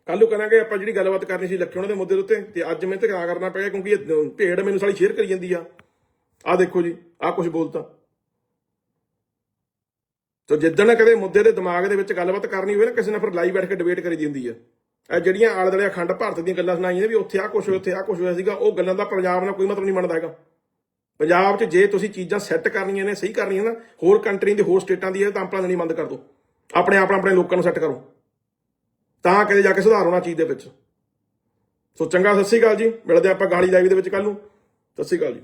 ਕੱਲ ਨੂੰ ਕਰਾਂਗੇ ਆਪਾਂ ਜਿਹੜੀ ਗੱਲਬਾਤ ਕਰਨੀ ਸੀ ਲੱਖੇ ਉਹਨਾਂ ਦੇ ਮੁੱਦੇ ਦੇ ਉੱਤੇ। ਤੇ ਅੱਜ ਮੈਂ ਤੇ ਕਾ ਕਰਨਾ ਪਿਆ, ਕਿਉਂਕਿ ਇਹ ਭੇੜ ਮੈਨੂੰ ਸਾਲੀ ਸ਼ੇਅਰ ਕਰੀ ਜਾਂਦੀ ਆ। ਆ ਦੇਖੋ ਜੀ ਆ ਕੁਝ ਬੋਲਤਾ। ਸੋ ਜਿੱਦਣ ਕਦੇ ਮੁੱਦੇ ਦੇ ਦਿਮਾਗ ਦੇ ਵਿੱਚ ਗੱਲਬਾਤ ਕਰਨੀ ਹੋਵੇ ਨਾ, ਕਿਸੇ ਨਾਲ ਫਿਰ ਲਾਈਵ ਬੈਠ ਕੇ ਡਿਬੇਟ ਕਰੀ ਦੀ ਹੁੰਦੀ ਆ। ਇਹ ਜਿਹੜੀਆਂ ਆਲੇ ਦੁਆਲੇ ਅਖੰਡ ਭਾਰਤ ਦੀਆਂ ਗੱਲਾਂ ਸੁਣਾਈਆਂ ਨੇ ਵੀ ਉੱਥੇ ਆ ਕੁਝ ਹੋਇਆ, ਉੱਥੇ ਆ ਕੁਝ ਹੋਇਆ ਸੀਗਾ, ਉਹ ਗੱਲਾਂ ਦਾ ਪੰਜਾਬ ਨਾਲ ਕੋਈ ਮਤਲਬ ਨਹੀਂ ਬਣਦਾ ਹੈਗਾ। ਪੰਜਾਬ 'ਚ ਜੇ ਤੁਸੀਂ ਚੀਜ਼ਾਂ ਸੈੱਟ ਕਰਨੀਆਂ ਨੇ, ਸਹੀ ਕਰਨੀਆਂ ਨਾ, ਹੋਰ ਕੰਟਰੀ ਦੇ ਹੋਰ ਸਟੇਟਾਂ ਦੀ ਇਹ ਤਾਂ ਆਪਣਾ ਦੇਣੀ ਬੰਦ ਕਰ ਦਿਓ ਆਪਣੇ ਆਪ ਆਪਣੇ ਲੋਕਾਂ ਨੂੰ ਸੈੱਟ ਕਰੋ। ਤਾਂ ਕਿਤੇ ਜਾ ਕੇ ਸੁਧਾਰ ਹੋਣਾ ਚੀਜ਼ ਦੇ ਵਿੱਚ। ਸੋ ਚੰਗਾ, ਸਤਿ ਸ਼੍ਰੀ ਅਕਾਲ ਜੀ। ਮਿਲਦੇ ਆਪਾਂ ਗਾਲੀ ਲਾਈਵ ਦੇ ਵਿੱਚ ਕੱਲ ਨੂੰ। ਸਤਿ ਸ਼੍ਰੀ ਅਕਾਲ ਜੀ।